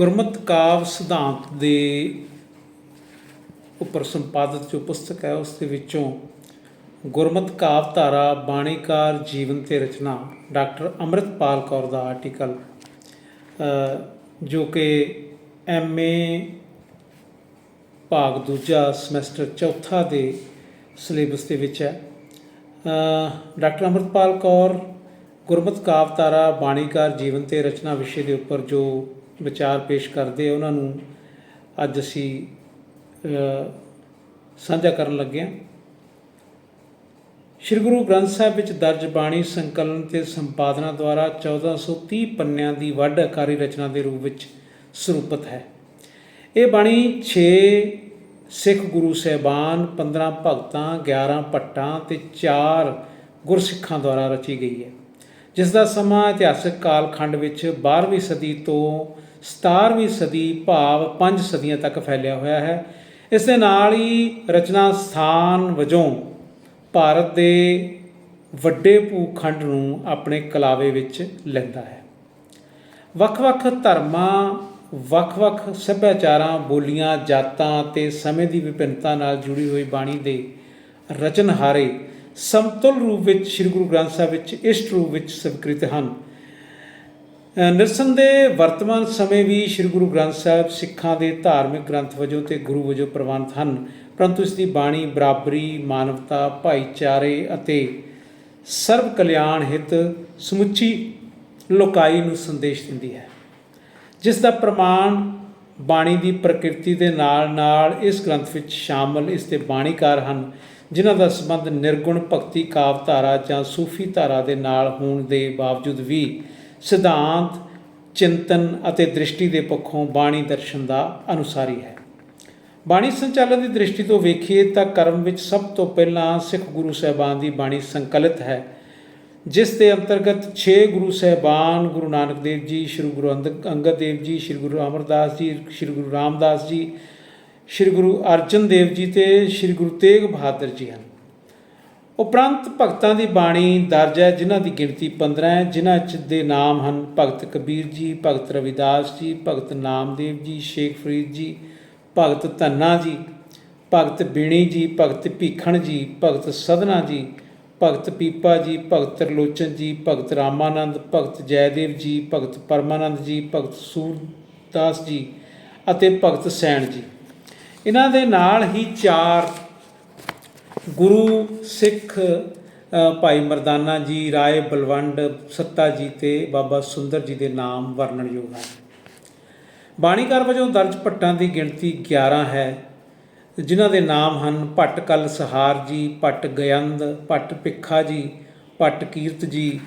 ਗੁਰਮਤ ਕਾਵ ਸਿਧਾਂਤ ਦੇ ਉੱਪਰ ਸੰਪਾਦਿਤ ਜੋ ਪੁਸਤਕ ਹੈ, ਉਸ ਦੇ ਵਿੱਚੋਂ ਗੁਰਮਤ ਕਾਵ ਧਾਰਾ ਬਾਣੀਕਾਰ, ਜੀਵਨ ਤੇ ਰਚਨਾ, ਡਾਕਟਰ ਅੰਮ੍ਰਿਤਪਾਲ ਕੌਰ ਦਾ ਆਰਟੀਕਲ ਜੋ ਕਿ ਐਮਏ ਭਾਗ ਦੂਜਾ ਸਮੈਸਟਰ ਚੌਥਾ ਦੇ ਸਿਲੇਬਸ ਦੇ ਵਿੱਚ ਹੈ। ਡਾਕਟਰ ਅੰਮ੍ਰਿਤਪਾਲ ਕੌਰ, ਗੁਰਮਤ ਕਾਵ ਧਾਰਾ ਬਾਣੀਕਾਰ, ਜੀਵਨ ਤੇ ਰਚਨਾ ਵਿਸ਼ੇ ਦੇ ਉੱਪਰ ਜੋ ਵਿਚਾਰ ਪੇਸ਼ ਕਰਦੇ ਉਹਨਾਂ ਨੂੰ ਅੱਜ ਅਸੀਂ ਸਾਂਝਾ ਕਰਨ ਲੱਗੇ ਹਾਂ। ਸ਼੍ਰੀ ਗੁਰੂ ਗ੍ਰੰਥ ਸਾਹਿਬ ਵਿੱਚ ਦਰਜ ਬਾਣੀ ਸੰਕਲਨ ਤੇ ਸੰਪਾਦਨਾ ਦੁਆਰਾ 1430 ਪੰਨਿਆਂ ਦੀ ਵੱਡ ਆਕਾਰੀ ਰਚਨਾ ਦੇ ਰੂਪ ਵਿੱਚ ਸਰੂਪਤ ਹੈ। ਇਹ ਬਾਣੀ 6 ਸਿੱਖ ਗੁਰੂ ਸਹਿਬਾਨ 15 ਭਗਤਾਂ 11 ਭੱਟਾਂ ਤੇ 4 ਗੁਰਸਿੱਖਾਂ ਦੁਆਰਾ ਰਚੀ ਗਈ ਹੈ। ਜਿਸ ਦਾ ਸਮਾਂ ਇਤਿਹਾਸਕ ਕਾਲਖੰਡ ਵਿੱਚ 12ਵੀਂ ਸਦੀ ਤੋਂ 17ਵੀਂ ਸਦੀ ਭਾਵ 5 ਸਦੀਆਂ ਤੱਕ ਫੈਲਿਆ ਹੋਇਆ ਹੈ। ਇਸ ਦੇ ਨਾਲ ਹੀ ਰਚਨਾ ਸਥਾਨ ਵਜੋਂ ਭਾਰਤ ਦੇ ਵੱਡੇ ਭੂਖੰਡ ਨੂੰ ਆਪਣੇ ਕਲਾਵੇ ਵਿੱਚ ਲੈਂਦਾ ਹੈ। ਵੱਖ-ਵੱਖ ਧਰਮਾਂ, ਵੱਖ-ਵੱਖ ਸੱਭਿਆਚਾਰਾਂ, ਬੋਲੀਆਂ, ਜਾਤਾਂ ਤੇ ਸਮੇਂ ਦੀ ਵਿਭਿੰਨਤਾ ਨਾਲ ਜੁੜੀ ਹੋਈ ਬਾਣੀ ਦੇ ਰਚਨਹਾਰੇ ਸਮਤੁਲ ਰੂਪ ਵਿੱਚ ਸ੍ਰੀ ਗੁਰੂ ਗ੍ਰੰਥ ਸਾਹਿਬ ਵਿੱਚ ਇਸ਼ਟ ਰੂਪ ਵਿੱਚ ਸਵੀਕ੍ਰਿਤ ਹਨ। ਨਿਰਸਨ ਦੇ ਵਰਤਮਾਨ ਸਮੇਂ ਵੀ ਸ੍ਰੀ ਗੁਰੂ ਗ੍ਰੰਥ ਸਾਹਿਬ ਸਿੱਖਾਂ ਦੇ ਧਾਰਮਿਕ ਗ੍ਰੰਥ ਵਜੋਂ ਤੇ ਗੁਰੂ ਵਜੋਂ ਪ੍ਰਵਾਨਿਤ ਹਨ। ਪਰੰਤੂ ਇਸ ਦੀ ਬਾਣੀ ਬਰਾਬਰੀ, ਮਾਨਵਤਾ, ਭਾਈਚਾਰੇ ਅਤੇ ਸਰਵ ਕਲਿਆਣ ਹਿਤ ਸਮੁੱਚੀ ਲੋਕਾਈ ਨੂੰ ਸੰਦੇਸ਼ ਦਿੰਦੀ ਹੈ। ਜਿਸ ਦਾ ਪ੍ਰਮਾਣ ਬਾਣੀ ਦੀ ਪ੍ਰਕਿਰਤੀ ਦੇ ਨਾਲ ਨਾਲ ਇਸ ਗ੍ਰੰਥ ਵਿੱਚ ਸ਼ਾਮਲ ਇਸ ਦੇ ਬਾਣੀਕਾਰ ਹਨ, ਜਿਨ੍ਹਾਂ ਦਾ ਸੰਬੰਧ ਨਿਰਗੁਣ ਭਗਤੀ ਕਾਵ ਧਾਰਾ ਜਾਂ ਸੂਫੀ ਧਾਰਾ ਦੇ ਨਾਲ ਹੋਣ ਦੇ ਬਾਵਜੂਦ ਵੀ ਸਿਧਾਂਤ, ਚਿੰਤਨ ਅਤੇ ਦ੍ਰਿਸ਼ਟੀ ਦੇ ਪੱਖੋਂ ਬਾਣੀ ਦਰਸ਼ਨ ਦਾ ਅਨੁਸਾਰੀ ਹੈ। ਬਾਣੀ ਸੰਚਾਲਨ ਦੀ ਦ੍ਰਿਸ਼ਟੀ ਤੋਂ ਵੇਖੀਏ ਤਾਂ ਕਰਮ ਵਿੱਚ ਸਭ ਤੋਂ ਪਹਿਲਾਂ ਸਿੱਖ ਗੁਰੂ ਸਾਹਿਬਾਨ ਦੀ ਬਾਣੀ ਸੰਕਲਿਤ ਹੈ, ਜਿਸ ਦੇ ਅੰਤਰਗਤ 6 ਗੁਰੂ ਸਾਹਿਬਾਨ, ਗੁਰੂ ਨਾਨਕ ਦੇਵ ਜੀ, ਸ੍ਰੀ ਗੁਰੂ ਅੰਦ- ਅੰਗਦ ਦੇਵ ਜੀ, ਸ੍ਰੀ ਗੁਰੂ ਅਮਰਦਾਸ ਜੀ, ਸ੍ਰੀ ਗੁਰੂ ਰਾਮਦਾਸ ਜੀ, ਸ੍ਰੀ ਗੁਰੂ ਅਰਜਨ ਦੇਵ ਜੀ ਤੇ ਸ੍ਰੀ ਗੁਰੂ ਤੇਗ ਬਹਾਦਰ ਜੀ ਹਨ। ਉਪਰੰਤ ਭਗਤਾਂ ਦੀ ਬਾਣੀ ਦਰਜ ਹੈ ਜਿਨ੍ਹਾਂ ਦੀ ਗਿਣਤੀ 15 ਹੈ ਜਿਨ੍ਹਾਂ 'ਚ ਦੇ ਨਾਮ ਹਨ ਭਗਤ ਕਬੀਰ ਜੀ ਭਗਤ ਰਵਿਦਾਸ ਜੀ ਭਗਤ ਨਾਮਦੇਵ ਜੀ ਸ਼ੇਖ ਫਰੀਦ ਜੀ ਭਗਤ ਧੰਨਾ ਜੀ ਭਗਤ ਬੀਣੀ ਜੀ ਭਗਤ ਭੀਖਣ ਜੀ ਭਗਤ ਸਦਨਾ ਜੀ ਭਗਤ ਪੀਪਾ ਜੀ ਭਗਤ ਤਰਲੋਚਨ ਜੀ ਭਗਤ ਰਾਮਾਨੰਦ ਭਗਤ ਜੈਦੇਵ ਜੀ ਭਗਤ ਪਰਮਾਨੰਦ ਜੀ ਭਗਤ ਸੂਰਦਾਸ ਜੀ ਅਤੇ ਭਗਤ ਸੈਣ ਜੀ ਇਹਨਾਂ ਦੇ ਨਾਲ ਹੀ ਚਾਰ ਗੁਰੂ ਸਿੱਖ ਭਾਈ ਮਰਦਾਨਾ ਜੀ, ਰਾਏ ਬਲਵੰਡ ਸੱਤਾ ਜੀ ਤੇ ਬਾਬਾ ਸੁੰਦਰ ਜੀ ਦੇ ਨਾਮ ਵਰਣਨਯੋਗ ਹਨ। ਬਾਣੀਕਾਰ ਵਜੋਂ ਦਰਜ ਭੱਟਾਂ ਦੀ ਗਿਣਤੀ 11 ਹੈ, ਜਿਨ੍ਹਾਂ ਦੇ ਨਾਮ ਹਨ ਭੱਟ ਕਲ ਸਹਾਰ ਜੀ, ਭੱਟ ਗਯੰਦ, ਭੱਟ ਭਿੱਖਾ ਜੀ, ਭੱਟ ਕੀਰਤ ਜੀ,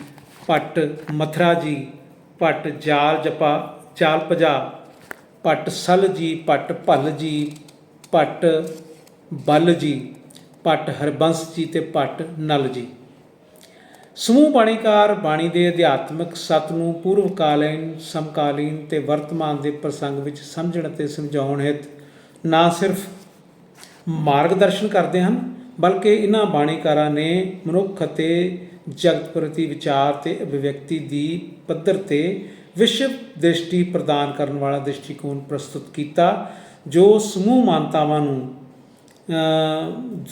ਭੱਟ ਮਥਰਾ ਜੀ, ਭੱਟ ਜਾਲ ਜਪਾ ਚਾਲ ਭਜਾ, ਭੱਟ ਸਲ ਜੀ, ਭੱਟ ਭੱਲ ਜੀ, ਭੱਟ ਬਲ ਜੀ। ਭੱਟ ਹਰਬੰਸ ਜੀ ਤੇ ਭੱਟ ਨਲ ਜੀ। ਸਮੂਹ ਬਾਣੀਕਾਰ ਬਾਣੀ ਦੇ ਅਧਿਆਤਮਿਕ ਸੱਤ ਨੂੰ ਪੂਰਵਕਾਲੀਨ, ਸਮਕਾਲੀਨ ਤੇ ਵਰਤਮਾਨ ਦੇ ਪ੍ਰਸੰਗ ਵਿੱਚ ਸਮਝਣ ਅਤੇ ਸਮਝਾਉਣ ਹਿਤ ਨਾ ਸਿਰਫ ਮਾਰਗਦਰਸ਼ਨ ਕਰਦੇ ਹਨ, ਬਲਕਿ ਇਹਨਾਂ ਬਾਣੀਕਾਰਾਂ ਨੇ ਮਨੁੱਖ ਅਤੇ ਜਗਤ ਪ੍ਰਤੀ ਵਿਚਾਰ ਤੇ ਅਭਿਵਿਅਕਤੀ ਦੀ ਪੱਧਰ ਤੇ ਵਿਸ਼ਵ ਦ੍ਰਿਸ਼ਟੀ ਪ੍ਰਦਾਨ ਕਰਨ ਵਾਲਾ ਦ੍ਰਿਸ਼ਟੀਕੋਣ ਪ੍ਰਸਤੁਤ ਕੀਤਾ, ਜੋ ਸਮੂਹ ਮਾਨਤਾਵਾਂ ਨੂੰ